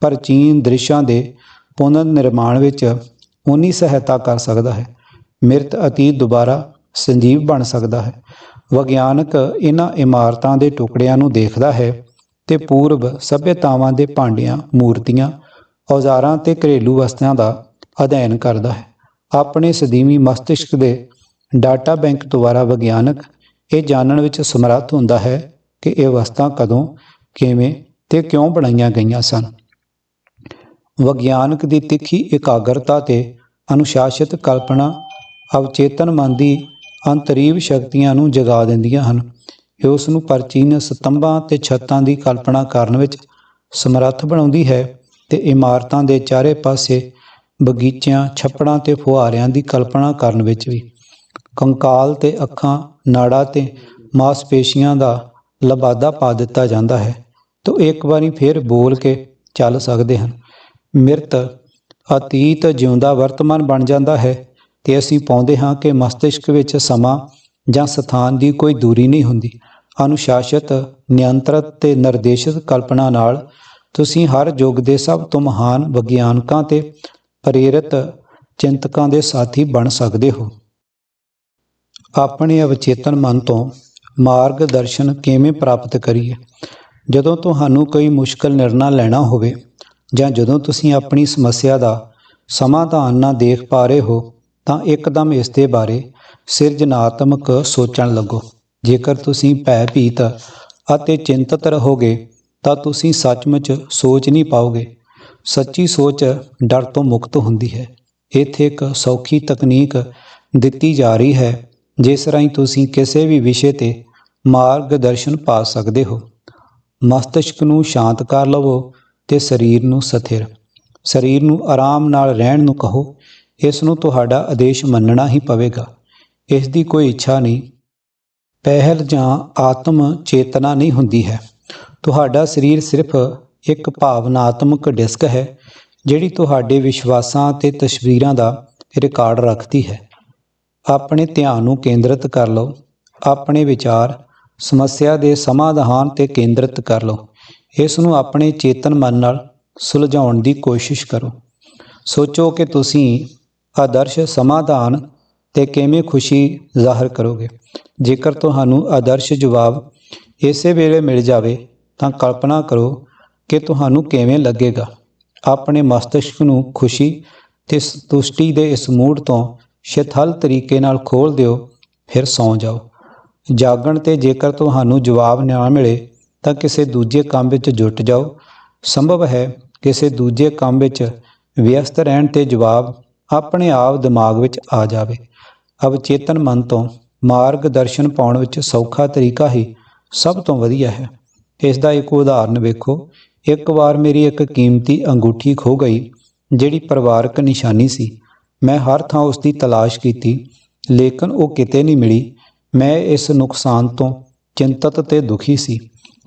ਪ੍ਰਾਚੀਨ ਦ੍ਰਿਸ਼ਾਂ ਦੇ ਪੁਨਰ ਨਿਰਮਾਣ ਵਿੱਚ ਉਨੀ ਸਹਾਇਤਾ ਕਰ ਸਕਦਾ ਹੈ। ਮਿਰਤ ਅਤੀਤ ਦੁਬਾਰਾ ਸੰਜੀਵ ਬਣ ਸਕਦਾ ਹੈ। ਵਿਗਿਆਨਕ ਇਹਨਾਂ ਇਮਾਰਤਾਂ ਦੇ ਟੁਕੜਿਆਂ ਨੂੰ ਦੇਖਦਾ ਹੈ ਤੇ ਪੂਰਬ ਸਭਿਅਤਾਵਾਂ ਦੇ ਭਾਂਡਿਆਂ, ਮੂਰਤੀਆਂ, ਔਜ਼ਾਰਾਂ ਤੇ ਘਰੇਲੂ ਵਸਤਾਂ ਦਾ ਅਧਿਐਨ ਕਰਦਾ ਹੈ। ਆਪਣੇ ਸਦੀਵੀ ਮਸਤਿਸ਼ਕ ਦੇ ਡਾਟਾ ਬੈਂਕ ਦੁਆਰਾ ਵਿਗਿਆਨਕ ਇਹ ਜਾਣਨ ਵਿੱਚ ਸਮਰੱਥ ਹੁੰਦਾ ਹੈ ਕਿ ਇਹ ਵਸਤਾਂ ਕਦੋਂ, ਕਿਵੇਂ ਤੇ ਕਿਉਂ ਬਣਾਈਆਂ ਗਈਆਂ ਸਨ। ਵਿਗਿਆਨਕ ਦੀ ਤਿੱਖੀ ਇਕਾਗਰਤਾ ਤੇ ਅਨੁਸ਼ਾਸਿਤ ਕਲਪਨਾ ਅਵਚੇਤਨ ਮਨ ਦੀ ਅੰਤਰੀਵ ਸ਼ਕਤੀਆਂ ਨੂੰ ਜਗਾ ਦਿੰਦੀਆਂ ਹਨ। ਇਹ ਉਸ ਨੂੰ ਪ੍ਰਾਚੀਨ ਸਤੰਭਾਂ ਤੇ ਛੱਤਾਂ ਦੀ ਕਲਪਨਾ ਕਰਨ ਵਿੱਚ ਸਮਰੱਥ ਬਣਾਉਂਦੀ ਹੈ ਤੇ ਇਮਾਰਤਾਂ ਦੇ ਚਾਰੇ ਪਾਸੇ ਬਗੀਚਿਆਂ, ਛੱਪੜਾਂ ਤੇ ਫੁਹਾਰਿਆਂ ਦੀ ਕਲਪਨਾ ਕਰਨ ਵਿੱਚ ਵੀ। ਕੰਕਾਲ ਤੇ ਅੱਖਾਂ, ਨਾੜਾਂ ਤੇ ਮਾਸਪੇਸ਼ੀਆਂ ਦਾ ਲਬਾਦਾ ਪਾ ਦਿੱਤਾ ਜਾਂਦਾ ਹੈ। ਤਾਂ ਇੱਕ ਵਾਰੀ ਫਿਰ ਬੋਲ ਕੇ ਚੱਲ ਸਕਦੇ ਹਨ। ਮਿਰਤ, ਅਤੀਤ ਜਿਉਂਦਾ ਵਰਤਮਾਨ ਬਣ ਜਾਂਦਾ ਹੈ ਤੇ ਅਸੀਂ ਪਾਉਂਦੇ ਹਾਂ ਕਿ ਮਸਤਿਸ਼ਕ ਵਿੱਚ ਸਮਾਂ ਜਾਂ ਸਥਾਨ ਦੀ ਕੋਈ ਦੂਰੀ ਨਹੀਂ ਹੁੰਦੀ। ਅਨੁਸ਼ਾਸਿਤ, ਨਿਯੰਤਰਿਤ ਤੇ ਨਿਰਦੇਸ਼ਿਤ ਕਲਪਨਾ ਨਾਲ ਤੁਸੀਂ ਹਰ ਯੁੱਗ ਦੇ ਸਭ ਤੋਂ ਮਹਾਨ ਵਿਗਿਆਨਕਾਂ ਤੇ ਪ੍ਰੇਰਿਤ ਚਿੰਤਕਾਂ ਦੇ ਸਾਥੀ ਬਣ ਸਕਦੇ ਹੋ। ਆਪਣੇ ਅਵਚੇਤਨ ਮਨ ਤੋਂ ਮਾਰਗਦਰਸ਼ਨ ਕਿਵੇਂ ਪ੍ਰਾਪਤ ਕਰੀਏ? ਜਦੋਂ ਤੁਹਾਨੂੰ ਕੋਈ ਮੁਸ਼ਕਲ ਨਿਰਣਾ ਲੈਣਾ ਹੋਵੇ ਜਾਂ ਜਦੋਂ ਤੁਸੀਂ ਆਪਣੀ ਸਮੱਸਿਆ ਦਾ ਸਮਾਧਾਨ ਨਾ ਦੇਖ ਪਾ ਰਹੇ ਹੋ, ਤਾਂ ਇੱਕਦਮ ਇਸ ਦੇ ਬਾਰੇ ਸਿਰਜਣਾਤਮਕ ਸੋਚਣ ਲੱਗੋ। ਜੇਕਰ ਤੁਸੀਂ ਭੈ ਭੀਤ ਅਤੇ ਚਿੰਤਤ ਰਹੋਗੇ, ਤਾਂ ਤੁਸੀਂ ਸੱਚਮੁੱਚ ਸੋਚ ਨਹੀਂ ਪਾਓਗੇ। ਸੱਚੀ ਸੋਚ ਡਰ ਤੋਂ ਮੁਕਤ ਹੁੰਦੀ ਹੈ। ਇੱਥੇ ਇੱਕ ਸੌਖੀ ਤਕਨੀਕ ਦਿੱਤੀ ਜਾ ਰਹੀ ਹੈ। ਜਿਸ ਰਾਹੀਂ ਤੁਸੀਂ ਕਿਸੇ ਵੀ ਵਿਸ਼ੇ ਤੇ ਮਾਰਗਦਰਸ਼ਨ ਪਾ ਸਕਦੇ ਹੋ। ਮਸਤਿਸ਼ਕ ਨੂੰ ਸ਼ਾਂਤ ਕਰ ਲਵੋ ਤੇ ਸਰੀਰ ਨੂੰ ਸਥਿਰ। ਸਰੀਰ ਨੂੰ ਆਰਾਮ ਨਾਲ ਰਹਿਣ ਨੂੰ ਕਹੋ, ਇਸ ਨੂੰ ਤੁਹਾਡਾ ਆਦੇਸ਼ ਮੰਨਣਾ ਹੀ ਪਵੇਗਾ। ਇਸ ਦੀ ਕੋਈ ਇੱਛਾ ਨਹੀਂ। ਪਹਿਲ ਜਾਂ ਆਤਮ ਚੇਤਨਾ ਨਹੀਂ ਹੁੰਦੀ ਹੈ। ਤੁਹਾਡਾ ਸਰੀਰ ਸਿਰਫ ਇੱਕ ਭਾਵਨਾਤਮਕ ਡਿਸਕ ਹੈ, ਜਿਹੜੀ ਤੁਹਾਡੇ ਵਿਸ਼ਵਾਸਾਂ ਤੇ ਤਸਵੀਰਾਂ ਦਾ ਰਿਕਾਰਡ ਰੱਖਦੀ ਹੈ। ਆਪਣੇ ਧਿਆਨ ਨੂੰ ਕੇਂਦਰਿਤ ਕਰ ਲਓ। ਆਪਣੇ ਵਿਚਾਰ, ਸਮੱਸਿਆ ਦੇ ਸਮਾਧਾਨ ਤੇ ਕੇਂਦਰਿਤ ਕਰ ਲਓ। ਇਸ ਨੂੰ ਆਪਣੇ ਚੇਤਨ ਮਨ ਨਾਲ ਸੁਲਝਾਉਣ ਦੀ ਕੋਸ਼ਿਸ਼ ਕਰੋ। ਸੋਚੋ ਕਿ ਤੁਸੀਂ ਆਦਰਸ਼ ਸਮਾਧਾਨ ਤੇ ਕਿਵੇਂ ਖੁਸ਼ੀ ਜ਼ਾਹਰ ਕਰੋਗੇ। ਜੇਕਰ ਤੁਹਾਨੂੰ ਆਦਰਸ਼ ਜਵਾਬ ਇਸੇ ਵੇਲੇ ਮਿਲ ਜਾਵੇ, ਤਾਂ ਕਲਪਨਾ ਕਰੋ ਕਿ ਤੁਹਾਨੂੰ ਕਿਵੇਂ ਲੱਗੇਗਾ। ਆਪਣੇ ਮਸਤਿਸ਼ਕ ਨੂੰ ਖੁਸ਼ੀ ਤੇ ਸੰਤੁਸ਼ਟੀ ਦੇ ਇਸ ਮੂਡ ਤੋਂ ਸ਼ਿਥਲ ਤਰੀਕੇ ਨਾਲ ਖੋਲ ਦਿਓ, ਫਿਰ ਸੌਂ ਜਾਓ। ਜਾਗਣ ਤੇ ਜੇਕਰ ਤੁਹਾਨੂੰ ਜਵਾਬ ਨਾ ਮਿਲੇ, ਤਾਂ ਕਿਸੇ ਦੂਜੇ ਕੰਮ ਵਿੱਚ ਜੁਟ ਜਾਓ। ਸੰਭਵ ਹੈ ਕਿਸੇ ਦੂਜੇ ਕੰਮ ਵਿੱਚ ਵਿਅਸਤ ਰਹਿਣ ਤੇ ਜਵਾਬ ਆਪਣੇ ਆਪ ਦਿਮਾਗ ਵਿੱਚ ਆ ਜਾਵੇ। ਅਵਚੇਤਨ ਮਨ ਤੋਂ ਮਾਰਗਦਰਸ਼ਨ ਪਾਉਣ ਵਿੱਚ ਸੌਖਾ ਤਰੀਕਾ ਹੀ ਸਭ ਤੋਂ ਵਧੀਆ ਹੈ। ਇਸ ਦਾ ਇੱਕ ਉਦਾਹਰਨ ਵੇਖੋ। ਇੱਕ ਵਾਰ ਮੇਰੀ ਇੱਕ ਕੀਮਤੀ ਅੰਗੂਠੀ ਖੋ ਗਈ, ਜਿਹੜੀ ਪਰਿਵਾਰਕ ਨਿਸ਼ਾਨੀ ਸੀ। ਮੈਂ ਹਰ ਥਾਂ ਉਸ ਦੀ ਤਲਾਸ਼ ਕੀਤੀ, ਲੇਕਿਨ ਉਹ ਕਿਤੇ ਨਹੀਂ ਮਿਲੀ। ਮੈਂ ਇਸ ਨੁਕਸਾਨ ਤੋਂ ਚਿੰਤਤ ਤੇ ਦੁਖੀ ਸੀ।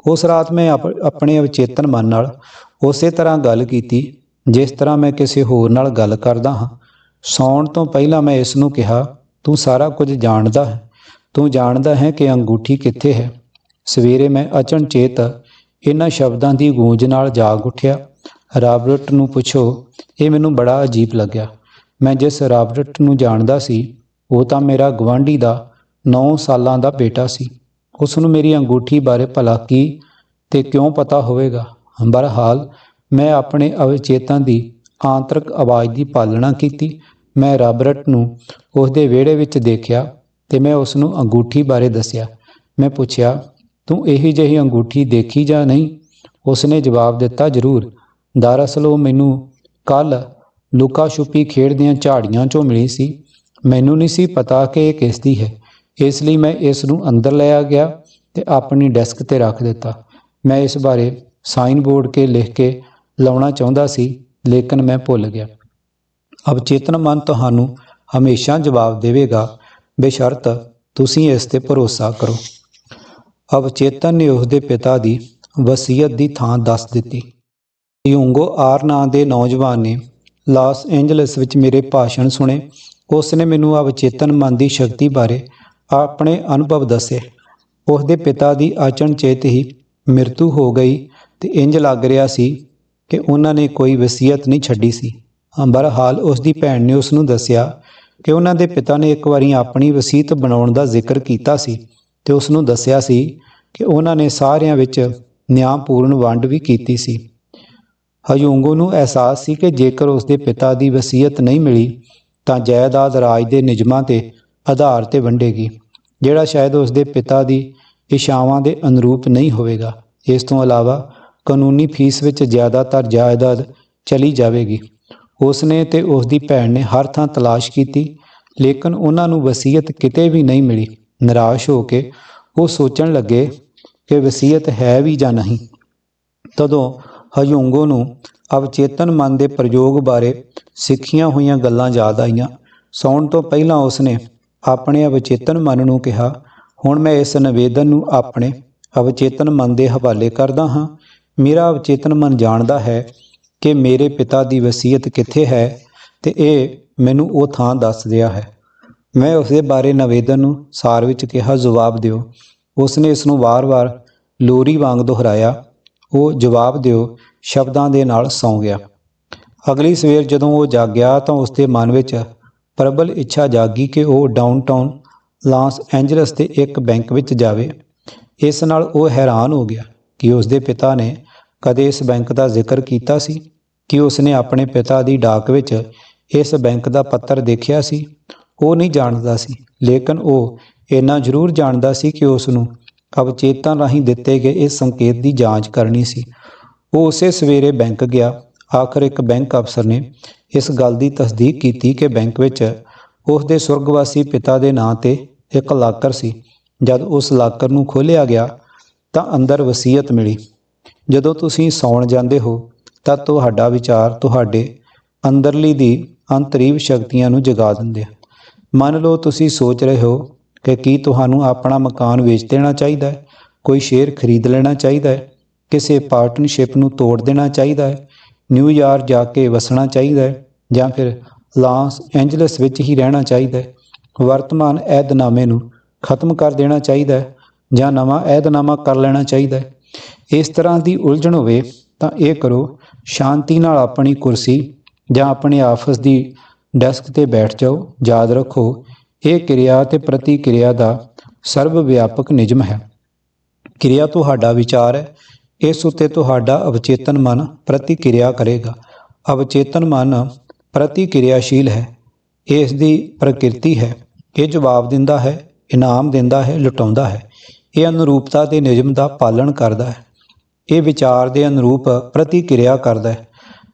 ਉਸ ਰਾਤ ਮੈਂ ਆਪਣੇ ਅਵਚੇਤਨ ਮਨ ਨਾਲ ਉਸੇ ਤਰ੍ਹਾਂ ਗੱਲ ਕੀਤੀ, ਜਿਸ ਤਰ੍ਹਾਂ ਮੈਂ ਕਿਸੇ ਹੋਰ ਨਾਲ ਗੱਲ ਕਰਦਾ ਹਾਂ। ਸੌਣ ਤੋਂ ਪਹਿਲਾਂ ਮੈਂ ਇਸ ਨੂੰ ਕਿਹਾ, ਤੂੰ ਸਾਰਾ ਕੁਝ ਜਾਣਦਾ ਹੈ। ਤੂੰ ਜਾਣਦਾ ਹੈ ਕਿ ਅੰਗੂਠੀ ਕਿੱਥੇ ਹੈ। ਸਵੇਰੇ ਮੈਂ ਅਚਨਚੇਤ ਇਹਨਾਂ ਸ਼ਬਦਾਂ ਦੀ ਗੂੰਜ ਨਾਲ ਜਾਗ ਉੱਠਿਆ। ਰਾਬਰਟ ਨੂੰ ਪੁੱਛੋ, ਇਹ ਮੈਨੂੰ ਬੜਾ ਅਜੀਬ ਲੱਗਿਆ। ਮੈਂ ਜਿਸ ਰਾਬਰਟ ਨੂੰ ਜਾਣਦਾ ਸੀ, ਉਹ ਤਾਂ ਮੇਰਾ ਗਵਾਂਢੀ ਦਾ 9 ਸਾਲਾਂ ਦਾ ਬੇਟਾ ਸੀ। ਉਸ ਨੂੰ ਮੇਰੀ ਅੰਗੂਠੀ ਬਾਰੇ ਭਲਾ ਕੀ ਤੇ ਕਿਉਂ ਪਤਾ ਹੋਵੇਗਾ? ਬਰਹਾਲ ਮੈਂ ਆਪਣੇ ਅਵਚੇਤਨ ਦੀ ਆਂਤਰਿਕ ਆਵਾਜ਼ ਦੀ ਪਾਲਣਾ ਕੀਤੀ। ਮੈਂ ਰਾਬਰਟ ਨੂੰ ਉਸ ਦੇ ਵਿਹੜੇ ਵਿੱਚ ਦੇਖਿਆ ਤੇ ਮੈਂ ਉਸ ਨੂੰ ਅੰਗੂਠੀ ਬਾਰੇ ਦੱਸਿਆ। ਮੈਂ ਪੁੱਛਿਆ, ਤੂੰ ਇਹੀ ਜਿਹੀ ਅੰਗੂਠੀ ਦੇਖੀ ਜਾਂ ਨਹੀਂ? ਉਸ ਨੇ ਜਵਾਬ ਦਿੱਤਾ, ਜ਼ਰੂਰ। ਦਰਅਸਲ ਉਹ ਮੈਨੂੰ ਕੱਲ ਲੁਕਾ ਛੁਪੀ ਖੇਡਦੀਆਂ ਝਾੜੀਆਂ 'ਚੋਂ ਮਿਲੀ ਸੀ। ਮੈਨੂੰ ਨਹੀਂ ਸੀ ਪਤਾ ਕਿ ਇਹ ਕਿਸ ਦੀ ਹੈ। ਇਸ ਲਈ ਮੈਂ ਇਸ ਨੂੰ ਅੰਦਰ ਲਿਆ ਗਿਆ ਤੇ ਆਪਣੀ ਡੈਸਕ ਤੇ ਰੱਖ ਦਿੱਤਾ। ਮੈਂ ਇਸ ਬਾਰੇ ਸਾਈਨ ਬੋਰਡ ਕੇ ਲਿਖ ਕੇ ਲਾਉਣਾ ਚਾਹੁੰਦਾ ਸੀ, ਲੇਕਿਨ ਮੈਂ ਭੁੱਲ ਗਿਆ। ਅਵਚੇਤਨ ਮਨ ਤੁਹਾਨੂੰ ਹਮੇਸ਼ਾ ਜਵਾਬ ਦੇਵੇਗਾ, ਬੇਸ਼ਰਤ ਤੁਸੀਂ ਇਸ ਤੇ ਭਰੋਸਾ ਕਰੋ। ਅਵਚੇਤਨ ਨੇ ਉਸ ਦੇ ਪਿਤਾ ਦੀ ਵਸੀਅਤ ਦੀ ਥਾਂ ਦੱਸ ਦਿੱਤੀ। ਯੂੰਗੋ ਆਰ ਨਾਂ ਦੇ ਨੌਜਵਾਨ ਨੇ ਲਾਸ ਐਂਜਲਸ ਵਿੱਚ ਮੇਰੇ ਭਾਸ਼ਣ ਸੁਣੇ। ਉਸ ਨੇ ਮੈਨੂੰ ਅਵਚੇਤਨ ਮਨ ਦੀ ਸ਼ਕਤੀ ਬਾਰੇ ਆਪਣੇ ਅਨੁਭਵ ਦੱਸੇ। ਉਸ ਦੇ ਪਿਤਾ ਦੀ ਅਚਨਚੇਤ ਹੀ ਮ੍ਰਿਤੂ ਹੋ ਗਈ ਤੇ ਇੰਜ ਲੱਗ ਰਿਹਾ ਸੀ ਕਿ ਉਹਨਾਂ ਨੇ ਕੋਈ ਵਸੀਅਤ ਨਹੀਂ ਛੱਡੀ ਸੀ। ਬਹਰਹਾਲ ਉਸ ਦੀ ਭੈਣ ਨੇ ਉਸ ਨੂੰ ਦੱਸਿਆ ਕਿ ਉਹਨਾਂ ਦੇ ਪਿਤਾ ਨੇ ਇੱਕ ਵਾਰੀ ਆਪਣੀ ਵਸੀਅਤ ਬਣਾਉਣ ਦਾ ਜ਼ਿਕਰ ਕੀਤਾ ਸੀ ਤੇ ਉਸ ਨੂੰ ਦੱਸਿਆ ਸੀ ਕਿ ਉਹਨਾਂ ਨੇ ਸਾਰਿਆਂ ਵਿੱਚ ਨਿਆਂਪੂਰਨ ਵੰਡ ਵੀ ਕੀਤੀ ਸੀ। ਹਯੂੰਗੋ ਨੂੰ ਅਹਿਸਾਸ ਸੀ ਕਿ ਜੇਕਰ ਉਸ ਦੇ ਪਿਤਾ ਦੀ ਵਸੀਅਤ ਨਹੀਂ ਮਿਲੀ, ਤਾਂ ਜਾਇਦਾਦ ਰਾਜ ਦੇ ਨਿਯਮਾਂ ਤੇ ਆਧਾਰ ਤੇ ਵੰਡੇਗੀ, ਜਿਹੜਾ ਸ਼ਾਇਦ ਉਸ ਦੇ ਪਿਤਾ ਦੀ ਇਸ਼ਾਵਾਂ ਦੇ ਅਨੁਰੂਪ ਨਹੀਂ ਹੋਵੇਗਾ। ਇਸ ਤੋਂ ਇਲਾਵਾ ਕਾਨੂੰਨੀ ਫੀਸ ਵਿੱਚ ਜ਼ਿਆਦਾਤਰ ਜਾਇਦਾਦ ਚਲੀ ਜਾਵੇਗੀ। ਉਸਨੇ ਤੇ ਉਸ ਦੀ ਭੈਣ ਨੇ ਹਰ ਥਾਂ ਤਲਾਸ਼ ਕੀਤੀ, ਲੇਕਿਨ ਉਹਨਾਂ ਨੂੰ ਵਸੀਅਤ ਕਿਤੇ ਵੀ ਨਹੀਂ ਮਿਲੀ। ਨਿਰਾਸ਼ ਹੋ ਕੇ ਉਹ ਸੋਚਣ ਲੱਗੇ ਕਿ ਵਸੀਅਤ ਹੈ ਵੀ ਜਾਂ ਨਹੀਂ। ਤਦੋਂ ਹਯੂੰਗੋ ਨੂੰ ਅਵਚੇਤਨ ਮਨ ਦੇ ਪ੍ਰਯੋਗ ਬਾਰੇ ਸਿੱਖੀਆਂ ਹੋਈਆਂ ਗੱਲਾਂ ਯਾਦ ਆਈਆਂ। ਸੌਣ ਤੋਂ ਪਹਿਲਾਂ ਉਸਨੇ ਆਪਣੇ ਅਵਚੇਤਨ ਮਨ ਨੂੰ ਕਿਹਾ, ਹੁਣ ਮੈਂ ਇਸ ਨਿਵੇਦਨ ਨੂੰ ਆਪਣੇ ਅਵਚੇਤਨ ਮਨ ਦੇ ਹਵਾਲੇ ਕਰਦਾ ਹਾਂ। ਮੇਰਾ ਅਵਚੇਤਨ ਮਨ ਜਾਣਦਾ ਹੈ ਕਿ ਮੇਰੇ ਪਿਤਾ ਦੀ ਵਸੀਅਤ ਕਿੱਥੇ ਹੈ ਤੇ ਇਹ ਮੈਨੂੰ ਉਹ ਥਾਂ ਦੱਸ ਰਿਹਾ ਹੈ। ਮੈਂ ਉਸ ਦੇ ਬਾਰੇ ਨਿਵੇਦਨ ਨੂੰ ਸਾਰ ਵਿੱਚ ਕਿਹਾ, ਜਵਾਬ ਦਿਓ। ਉਸਨੇ ਇਸ ਨੂੰ ਵਾਰ-ਵਾਰ ਲੋਰੀ ਵਾਂਗ ਦੁਹਰਾਇਆ। ਉਹ ਜਵਾਬ ਦਿਓ, ਸ਼ਬਦਾਂ ਦੇ ਨਾਲ ਸੌਂ ਗਿਆ। ਅਗਲੀ ਸਵੇਰ ਜਦੋਂ ਉਹ ਜਾਗਿਆ ਤਾਂ ਉਸ ਦੇ ਮਨ ਵਿੱਚ ਪ੍ਰਬਲ ਇੱਛਾ ਜਾਗੀ ਕਿ ਉਹ ਡਾਊਨਟਾਊਨ ਲਾਸ ਐਂਜਲਸ ਦੇ ਇੱਕ ਬੈਂਕ ਵਿੱਚ ਜਾਵੇ। ਇਸ ਨਾਲ ਉਹ ਹੈਰਾਨ ਹੋ ਗਿਆ ਕਿ ਉਸ ਦੇ ਪਿਤਾ ਨੇ ਕਦੇ ਇਸ ਬੈਂਕ ਦਾ ਜ਼ਿਕਰ ਕੀਤਾ ਸੀ? ਕਿ ਉਸਨੇ ਆਪਣੇ ਪਿਤਾ ਦੀ ਡਾਕ ਵਿੱਚ ਇਸ ਬੈਂਕ ਦਾ ਪੱਤਰ ਦੇਖਿਆ ਸੀ? ਉਹ ਨਹੀਂ ਜਾਣਦਾ ਸੀ, ਲੇਕਿਨ ਉਹ ਇੰਨਾ ਜ਼ਰੂਰ ਜਾਣਦਾ ਸੀ ਕਿ ਉਸ ਨੂੰ ਅਵਚੇਤਨ ਰਾਹੀਂ ਦਿੱਤੇ ਗਏ ਇਸ ਸੰਕੇਤ ਦੀ ਜਾਂਚ ਕਰਨੀ ਸੀ। ਉਹ ਉਸੇ ਸਵੇਰੇ ਬੈਂਕ ਗਿਆ। ਆਖਰ ਇੱਕ ਬੈਂਕ ਅਫਸਰ ਨੇ ਇਸ ਗੱਲ ਦੀ ਤਸਦੀਕ ਕੀਤੀ ਕਿ ਬੈਂਕ ਵਿੱਚ ਉਸ ਦੇ ਸੁਰਗਵਾਸੀ ਪਿਤਾ ਦੇ ਨਾਂ ਤੇ ਇੱਕ ਲਾਕਰ ਸੀ। ਜਦ ਉਸ ਲਾਕਰ ਨੂੰ ਖੋਲ੍ਹਿਆ ਗਿਆ ਤਾਂ ਅੰਦਰ ਵਸੀਅਤ ਮਿਲੀ। ਜਦੋਂ ਤੁਸੀਂ ਸੌਣ ਜਾਂਦੇ ਹੋ ਤਾਂ ਤੁਹਾਡਾ ਵਿਚਾਰ ਤੁਹਾਡੇ ਅੰਦਰਲੀ ਦੀ ਅੰਤਰੀਵ ਸ਼ਕਤੀਆਂ ਨੂੰ ਜਗਾ ਦਿੰਦੇ ਆ। ਮੰਨ ਲਓ ਤੁਸੀਂ ਸੋਚ ਰਹੇ ਹੋ ਕਿ ਕੀ ਤੁਹਾਨੂੰ ਆਪਣਾ ਮਕਾਨ ਵੇਚ ਦੇਣਾ ਚਾਹੀਦਾ ਹੈ? ਕੋਈ ਸ਼ੇਅਰ ਖਰੀਦ ਲੈਣਾ ਚਾਹੀਦਾ ਹੈ? ਕਿਸੇ ਪਾਰਟਨਰਸ਼ਿਪ ਨੂੰ ਤੋੜ ਦੇਣਾ ਚਾਹੀਦਾ ਹੈ? ਨਿਊਯਾਰਕ ਜਾ ਕੇ ਵਸਣਾ ਚਾਹੀਦਾ ਹੈ? ਜਾਂ ਫਿਰ ਲਾਸ ਐਂਜਲਸ ਵਿੱਚ ਹੀ ਰਹਿਣਾ ਚਾਹੀਦਾ ਹੈ? ਵਰਤਮਾਨ ਏਧਨਾਮੇ ਨੂੰ ਖਤਮ ਕਰ ਦੇਣਾ ਚਾਹੀਦਾ ਹੈ? ਜਾਂ ਨਵਾਂ ਏਧਨਾਮਾ ਕਰ ਲੈਣਾ ਚਾਹੀਦਾ ਹੈ? ਇਸ ਤਰ੍ਹਾਂ ਦੀ ਉਲਝਣ ਹੋਵੇ ਤਾਂ ਇਹ ਕਰੋ, ਸ਼ਾਂਤੀ ਨਾਲ ਆਪਣੀ ਕੁਰਸੀ ਜਾਂ ਆਪਣੇ ਆਫਿਸ ਦੀ ਡੈਸਕ ਤੇ ਬੈਠ ਜਾਓ, ਯਾਦ ਰੱਖੋ ਇਹ ਕਿਰਿਆ ਤੇ ਪ੍ਰਤੀਕਿਰਿਆ ਦਾ ਸਰਵ ਵਿਆਪਕ ਨਿਯਮ ਹੈ। ਕਿਰਿਆ ਤੁਹਾਡਾ ਵਿਚਾਰ ਹੈ। ਇਸ ਉੱਤੇ ਤੁਹਾਡਾ ਅਵਚੇਤਨ ਮਨ ਪ੍ਰਤੀਕਿਰਿਆ ਕਰੇਗਾ। ਅਵਚੇਤਨ ਮਨ ਪ੍ਰਤੀਕਿਰਿਆਸ਼ੀਲ ਹੈ। ਇਸ ਦੀ ਪ੍ਰਕਿਰਤੀ ਹੈ। ਇਹ ਜਵਾਬ ਦਿੰਦਾ ਹੈ, ਇਨਾਮ ਦਿੰਦਾ ਹੈ, ਲੁਟਾਉਂਦਾ ਹੈ। ਇਹ ਅਨੁਰੂਪਤਾ ਦੇ ਨਿਯਮ ਦਾ ਪਾਲਣ ਕਰਦਾ ਹੈ। ਇਹ ਵਿਚਾਰ ਦੇ ਅਨੁਰੂਪ ਪ੍ਰਤੀਕਿਰਿਆ ਕਰਦਾ ਹੈ।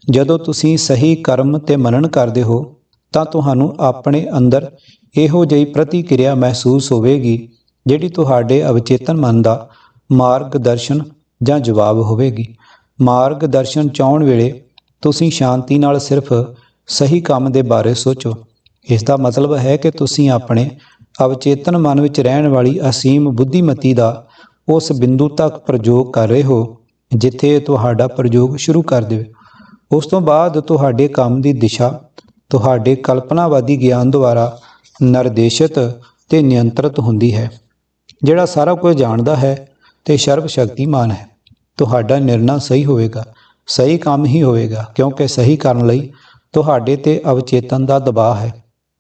ਜਦੋਂ ਤੁਸੀਂ ਸਹੀ ਕਰਮ ਤੇ ਮਨਨ ਕਰਦੇ ਹੋ, ਤਾਂ ਤੁਹਾਨੂੰ ਆਪਣੇ ਅੰਦਰ ਇਹੋ ਜਿਹੀ ਪ੍ਰਤੀਕਿਰਿਆ ਮਹਿਸੂਸ ਹੋਵੇਗੀ, ਜਿਹੜੀ ਤੁਹਾਡੇ ਅਵਚੇਤਨ ਮਨ ਦਾ ਮਾਰਗਦਰਸ਼ਨ ਜਾਂ ਜਵਾਬ ਹੋਵੇਗੀ। ਮਾਰਗਦਰਸ਼ਨ ਚਾਹਣ ਵੇਲੇ ਤੁਸੀਂ ਸ਼ਾਂਤੀ ਨਾਲ ਸਿਰਫ ਸਹੀ ਕੰਮ ਦੇ ਬਾਰੇ ਸੋਚੋ। ਇਸ ਦਾ ਮਤਲਬ ਹੈ ਕਿ ਤੁਸੀਂ ਆਪਣੇ ਅਵਚੇਤਨ ਮਨ ਵਿੱਚ ਰਹਿਣ ਵਾਲੀ ਅਸੀਮ ਬੁੱਧੀਮਤੀ ਦਾ ਉਸ ਬਿੰਦੂ ਤੱਕ ਪ੍ਰਯੋਗ ਕਰ ਰਹੇ ਹੋ, ਜਿੱਥੇ ਤੁਹਾਡਾ ਪ੍ਰਯੋਗ ਸ਼ੁਰੂ ਕਰ ਦੇਵੇ। ਉਸ ਤੋਂ ਬਾਅਦ ਤੁਹਾਡੇ ਕੰਮ ਦੀ ਦਿਸ਼ਾ, ਤੁਹਾਡੇ ਕਲਪਨਾਵਾਦੀ ਗਿਆਨ ਦੁਆਰਾ ਨਿਰਦੇਸ਼ਿਤ ਤੇ ਨਿਯੰਤਰਿਤ ਹੁੰਦੀ ਹੈ। ਜਿਹੜਾ ਸਾਰਾ ਕੁਝ ਜਾਣਦਾ ਹੈ ਤੇ ਸਰਵ ਸ਼ਕਤੀਮਾਨ ਹੈ। ਤੁਹਾਡਾ ਨਿਰਣਾ ਸਹੀ ਹੋਵੇਗਾ, ਸਹੀ ਕੰਮ ਹੀ ਹੋਵੇਗਾ, ਕਿਉਂਕਿ ਸਹੀ ਕਰਨ ਲਈ ਤੁਹਾਡੇ ਤੇ ਅਵਚੇਤਨ ਦਾ ਦਬਾਅ ਹੈ।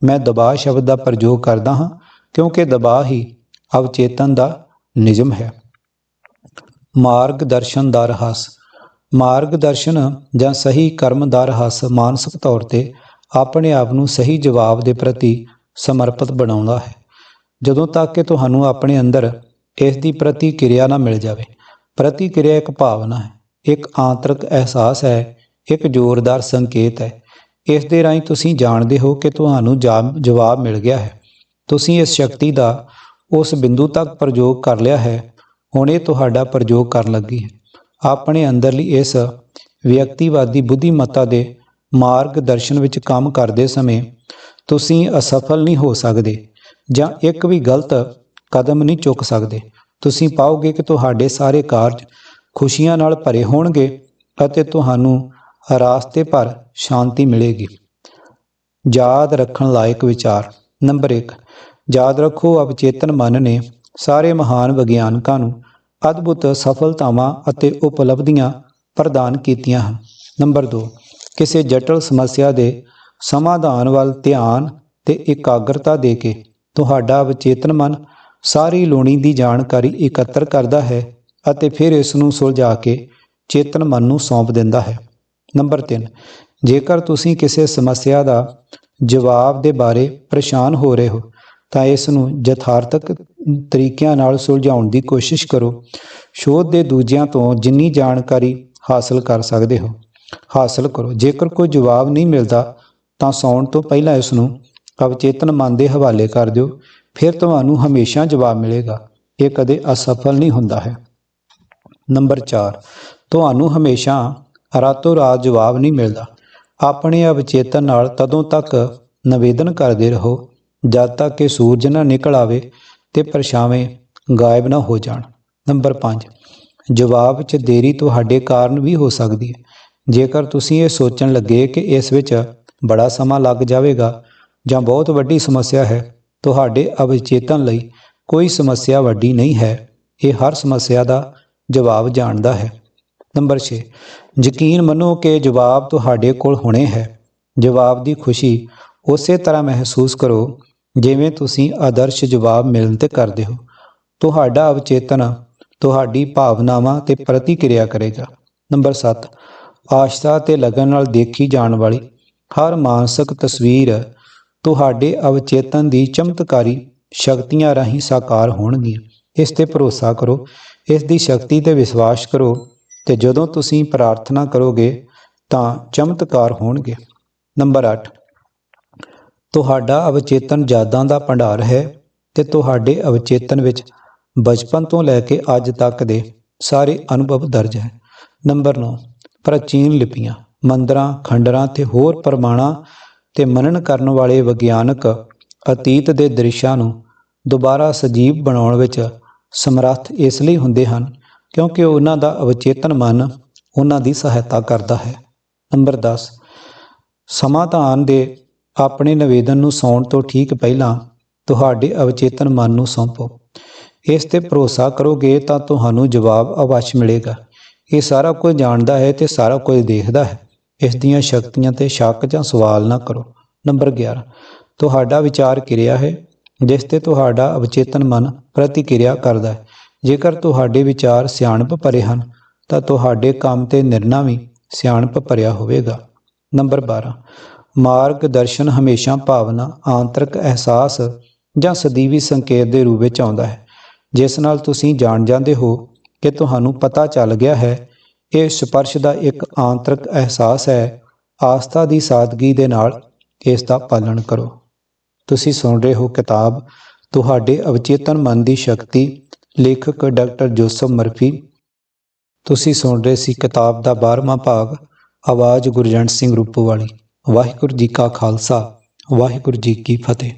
ਮੈਂ ਦਬਾਅ ਸ਼ਬਦ ਦਾ ਪ੍ਰਯੋਗ ਕਰਦਾ ਹਾਂ, ਕਿਉਂਕਿ ਦਬਾਅ ਹੀ ਅਵਚੇਤਨ ਦਾ ਨਿਯਮ ਹੈ। ਮਾਰਗਦਰਸ਼ਨ ਦਾ ਰਹੱਸ। ਮਾਰਗਦਰਸ਼ਨ ਜਾਂ ਸਹੀ ਕਰਮ ਦਾ ਰਹੱਸ ਮਾਨਸਿਕ ਤੌਰ ਤੇ ਆਪਣੇ ਆਪ ਨੂੰ ਸਹੀ ਜਵਾਬ ਦੇ ਪ੍ਰਤੀ ਸਮਰਪਿਤ ਬਣਾਉਂਦਾ ਹੈ। ਜਦੋਂ ਤੱਕ ਕਿ ਤੁਹਾਨੂੰ ਆਪਣੇ ਅੰਦਰ ਇਸ ਦੀ ਪ੍ਰਤੀਕਿਰਿਆ ਨਾ ਮਿਲ ਜਾਵੇ, ਪ੍ਰਤੀਕਿਰਿਆ ਇੱਕ ਭਾਵਨਾ ਹੈ, ਇੱਕ ਆਂਤਰਿਕ ਅਹਿਸਾਸ ਹੈ, ਇੱਕ ਜ਼ੋਰਦਾਰ ਸੰਕੇਤ ਹੈ। ਇਸ ਦੇ ਰਾਹੀਂ ਤੁਸੀਂ ਜਾਣਦੇ ਹੋ ਕਿ ਤੁਹਾਨੂੰ ਜਵਾਬ ਮਿਲ ਗਿਆ ਹੈ। ਤੁਸੀਂ ਇਸ ਸ਼ਕਤੀ ਦਾ ਉਸ ਬਿੰਦੂ ਤੱਕ ਪ੍ਰਯੋਗ ਕਰ ਲਿਆ ਹੈ, ਹੁਣ ਇਹ ਤੁਹਾਡਾ ਪ੍ਰਯੋਗ ਕਰਨ ਲੱਗੀ ਹੈ। ਆਪਣੇ ਅੰਦਰਲੀ ਇਸ ਵਿਅਕਤੀਵਾਦੀ ਬੁੱਧੀਮੱਤਾ ਦੇ ਮਾਰਗਦਰਸ਼ਨ ਵਿੱਚ ਕੰਮ ਕਰਦੇ ਸਮੇਂ ਤੁਸੀਂ ਅਸਫਲ ਨਹੀਂ ਹੋ ਸਕਦੇ ਜਾਂ ਇੱਕ ਵੀ ਗਲਤ ਕਦਮ ਨਹੀਂ ਚੁੱਕ ਸਕਦੇ। ਤੁਸੀਂ ਪਾਓਗੇ ਕਿ ਤੁਹਾਡੇ ਸਾਰੇ ਕਾਰਜ ਖੁਸ਼ੀਆਂ ਨਾਲ ਭਰੇ ਹੋਣਗੇ ਅਤੇ ਤੁਹਾਨੂੰ ਰਾਸਤੇ ਪਰ ਸ਼ਾਂਤੀ ਮਿਲੇਗੀ। ਯਾਦ ਰੱਖਣ ਲਾਇਕ ਵਿਚਾਰ। ਨੰਬਰ 1 ਯਾਦ ਰੱਖੋ ਅਵਚੇਤਨ ਮਨ ਨੇ ਸਾਰੇ ਮਹਾਨ ਵਿਗਿਆਨਕਾਂ ਨੂੰ ਅਦਭੁਤ ਸਫਲਤਾਵਾਂ ਅਤੇ ਉਪਲਬਧੀਆਂ ਪ੍ਰਦਾਨ ਕੀਤੀਆਂ ਹਨ। ਨੰਬਰ 2 ਕਿਸੇ ਜਟਲ ਸਮੱਸਿਆ ਦੇ ਸਮਾਧਾਨ ਵੱਲ ਧਿਆਨ ਤੇ ਇਕਾਗਰਤਾ ਦੇ ਕੇ ਤੁਹਾਡਾ ਅਵਚੇਤਨ ਮਨ ਸਾਰੀ ਲੋਣੀ ਦੀ ਜਾਣਕਾਰੀ ਇਕੱਤਰ ਕਰਦਾ ਹੈ ਅਤੇ ਫਿਰ ਇਸ ਨੂੰ ਸੁਲਝਾ ਕੇ ਚੇਤਨ ਮਨ ਨੂੰ ਸੌਂਪ ਦਿੰਦਾ ਹੈ। ਨੰਬਰ 3 ਜੇਕਰ ਤੁਸੀਂ ਕਿਸੇ ਸਮੱਸਿਆ ਦਾ ਜਵਾਬ ਦੇ ਬਾਰੇ ਪਰੇਸ਼ਾਨ ਹੋ ਰਹੇ ਹੋ, ਤਾਂ ਇਸ ਨੂੰ ਯਥਾਰਥਕ ਤਰੀਕਿਆਂ ਨਾਲ ਸੁਲਝਾਉਣ ਦੀ ਕੋਸ਼ਿਸ਼ ਕਰੋ। ਸ਼ੋਧ ਦੇ ਦੂਜਿਆਂ ਤੋਂ ਜਿੰਨੀ ਜਾਣਕਾਰੀ ਹਾਸਲ ਕਰ ਸਕਦੇ ਹੋ, ਹਾਸਲ ਕਰੋ। ਜੇਕਰ ਕੋਈ ਜਵਾਬ ਨਹੀਂ ਮਿਲਦਾ ਤਾਂ ਸੌਣ ਤੋਂ ਪਹਿਲਾਂ ਇਸ ਨੂੰ ਅਵਚੇਤਨ ਮਨ ਦੇ ਹਵਾਲੇ ਕਰ ਦਿਓ, ਫਿਰ ਤੁਹਾਨੂੰ ਹਮੇਸ਼ਾ ਜਵਾਬ ਮਿਲੇਗਾ, ਇਹ ਕਦੇ ਅਸਫਲ ਨਹੀਂ ਹੁੰਦਾ ਹੈ। ਨੰਬਰ 4 ਤੁਹਾਨੂੰ ਹਮੇਸ਼ਾ ਰਾਤੋਂ ਰਾਤ ਜਵਾਬ ਨਹੀਂ ਮਿਲਦਾ। ਆਪਣੇ ਅਵਚੇਤਨ ਨਾਲ ਤਦੋਂ ਤੱਕ ਨਿਵੇਦਨ ਕਰਦੇ ਰਹੋ, ਜਦ ਤੱਕ ਕਿ ਸੂਰਜ ਨਾ ਨਿਕਲ ਆਵੇ ਤੇ ਪਰਛਾਵੇਂ ਗਾਇਬ ਨਾ ਹੋ ਜਾਣ। ਨੰਬਰ 5 ਜਵਾਬ 'ਚ ਦੇਰੀ ਤੁਹਾਡੇ ਕਾਰਨ ਵੀ ਹੋ ਸਕਦੀ ਹੈ। ਜੇਕਰ ਤੁਸੀਂ ਇਹ ਸੋਚਣ ਲੱਗੇ ਕਿ ਇਸ ਵਿੱਚ ਬੜਾ ਸਮਾਂ ਲੱਗ ਜਾਵੇਗਾ ਜਾਂ ਬਹੁਤ ਵੱਡੀ ਸਮੱਸਿਆ ਹੈ, ਤੁਹਾਡੇ ਅਵਚੇਤਨ ਲਈ ਕੋਈ ਸਮੱਸਿਆ ਵੱਡੀ ਨਹੀਂ ਹੈ। ਇਹ ਹਰ ਸਮੱਸਿਆ ਦਾ ਜਵਾਬ ਜਾਣਦਾ ਹੈ। ਨੰਬਰ 6 ਯਕੀਨ ਮੰਨੋ ਕਿ ਜਵਾਬ ਤੁਹਾਡੇ ਕੋਲ ਹੁਣੇ ਹੈ। ਜਵਾਬ ਦੀ ਖੁਸ਼ੀ ਉਸੇ ਤਰ੍ਹਾਂ ਮਹਿਸੂਸ ਕਰੋ ਜਿਵੇਂ ਤੁਸੀਂ ਆਦਰਸ਼ ਜਵਾਬ ਮਿਲਣ ਤੇ ਕਰਦੇ ਹੋ। ਤੁਹਾਡਾ ਅਵਚੇਤਨ ਤੁਹਾਡੀ ਭਾਵਨਾਵਾਂ ਤੇ ਪ੍ਰਤੀਕਿਰਿਆ ਕਰੇਗਾ। ਨੰਬਰ 7 ਆਸ਼ਾ ਤੇ ਲਗਨ ਨਾਲ ਦੇਖੀ ਜਾਣ ਵਾਲੀ ਹਰ ਮਾਨਸਿਕ ਤਸਵੀਰ ਤੁਹਾਡੇ ਅਵਚੇਤਨ ਦੀ ਚਮਤਕਾਰੀ ਸ਼ਕਤੀਆਂ ਰਾਹੀਂ ਸਾਕਾਰ ਹੋਣਗੀਆਂ। ਇਸ ਤੇ ਭਰੋਸਾ ਕਰੋ, ਇਸ ਦੀ ਸ਼ਕਤੀ ਤੇ ਵਿਸ਼ਵਾਸ ਕਰੋ ਤੇ ਜਦੋਂ ਤੁਸੀਂ ਪ੍ਰਾਰਥਨਾ ਕਰੋਗੇ ਤਾਂ ਚਮਤਕਾਰ ਹੋਣਗੇ। ਨੰਬਰ 8 ਤੁਹਾਡਾ ਅਵਚੇਤਨ ਯਾਦਾਂ ਦਾ ਭੰਡਾਰ ਹੈ ਤੇ ਤੁਹਾਡੇ ਅਵਚੇਤਨ ਵਿੱਚ ਬਚਪਨ ਤੋਂ ਲੈ ਕੇ ਅੱਜ ਤੱਕ ਦੇ ਸਾਰੇ ਅਨੁਭਵ ਦਰਜ ਹੈ। ਨੰਬਰ 9 ਪ੍ਰਾਚੀਨ ਲਿਪੀਆਂ। ਮੰਦਰਾਂ, ਖੰਡਰਾਂ ਤੇ ਹੋਰ ਪ੍ਰਮਾਣਾਂ ਤੇ ਮਨਨ ਕਰਨ ਵਾਲੇ ਵਿਗਿਆਨਕ ਅਤੀਤ ਦੇ ਦ੍ਰਿਸ਼ਾਂ ਨੂੰ ਦੁਬਾਰਾ ਸਜੀਵ ਬਣਾਉਣ ਵਿੱਚ ਸਮਰੱਥ ਇਸ ਲਈ ਹੁੰਦੇ ਹਨ, ਕਿਉਂਕਿ ਉਹਨਾਂ ਦਾ ਅਵਚੇਤਨ ਮਨ ਉਹਨਾਂ ਦੀ ਸਹਾਇਤਾ ਕਰਦਾ ਹੈ। ਨੰਬਰ 10 ਸਮਾਧਾਨ ਦੇ ਆਪਣੇ ਨਿਵੇਦਨ ਨੂੰ ਸੌਣ ਤੋਂ ਠੀਕ ਪਹਿਲਾਂ ਤੁਹਾਡੇ ਅਵਚੇਤਨ ਮਨ ਨੂੰ ਸੌਂਪੋ। ਇਸ ਤੇ ਭਰੋਸਾ ਕਰੋਗੇ ਤਾਂ ਤੁਹਾਨੂੰ ਜਵਾਬ ਅਵਸ਼ ਮਿਲੇਗਾ। ਇਹ ਸਾਰਾ ਕੁਝ ਜਾਣਦਾ ਹੈ ਤੇ ਸਾਰਾ ਕੁਝ ਦੇਖਦਾ ਹੈ। ਇਸ ਦੀਆਂ ਸ਼ਕਤੀਆਂ ਤੇ ਸ਼ੱਕ ਜਾਂ ਸਵਾਲ ਨਾ ਕਰੋ। ਨੰਬਰ 11 ਤੁਹਾਡਾ ਵਿਚਾਰ ਕਿਰਿਆ ਹੈ, ਜਿਸ ਤੇ ਤੁਹਾਡਾ ਅਵਚੇਤਨ ਮਨ ਪ੍ਰਤੀਕਿਰਿਆ ਕਰਦਾ ਹੈ। ਜੇਕਰ ਤੁਹਾਡੇ ਵਿਚਾਰ ਸਿਆਣਪ ਭਰੇ ਹਨ, ਤਾਂ ਤੁਹਾਡੇ ਕੰਮ ਤੇ ਨਿਰਣਾ ਵੀ ਸਿਆਣਪ ਭਰਿਆ ਹੋਵੇਗਾ। ਨੰਬਰ 12 ਮਾਰਗ ਦਰਸ਼ਨ ਹਮੇਸ਼ਾ ਭਾਵਨਾ, ਆਂਤਰਿਕ ਅਹਿਸਾਸ ਜਾਂ ਸਦੀਵੀ ਸੰਕੇਤ ਦੇ ਰੂਪ ਵਿੱਚ ਆਉਂਦਾ ਹੈ। ਜਿਸ ਨਾਲ ਤੁਸੀਂ ਜਾਣ ਜਾਂਦੇ ਹੋ ਕਿ ਤੁਹਾਨੂੰ ਪਤਾ ਚੱਲ ਗਿਆ ਹੈ ਇਹ ਸਪਰਸ਼ ਦਾ ਇੱਕ ਆਂਤਰਿਕ ਅਹਿਸਾਸ ਹੈ। ਆਸਥਾ ਦੀ ਸਾਦਗੀ ਦੇ ਨਾਲ ਇਸ ਦਾ ਪਾਲਣ ਕਰੋ। ਤੁਸੀਂ ਸੁਣ ਰਹੇ ਹੋ ਕਿਤਾਬ ਤੁਹਾਡੇ ਅਵਚੇਤਨ ਮਨ ਦੀ ਸ਼ਕਤੀ, ਲੇਖਕ ਡਾਕਟਰ ਜੋਸਫ ਮਰਫੀ। ਤੁਸੀਂ ਸੁਣ ਰਹੇ ਸੀ ਕਿਤਾਬ ਦਾ 12ਵਾਂ ਭਾਗ, ਆਵਾਜ਼ ਗੁਰਜੰਟ ਸਿੰਘ ਰੂਪੋ ਵਾਲੀ। ਵਾਹਿਗੁਰੂ ਜੀ ਕਾ ਖਾਲਸਾ, ਵਾਹਿਗੁਰੂ ਜੀ ਕੀ ਫਤਿਹ।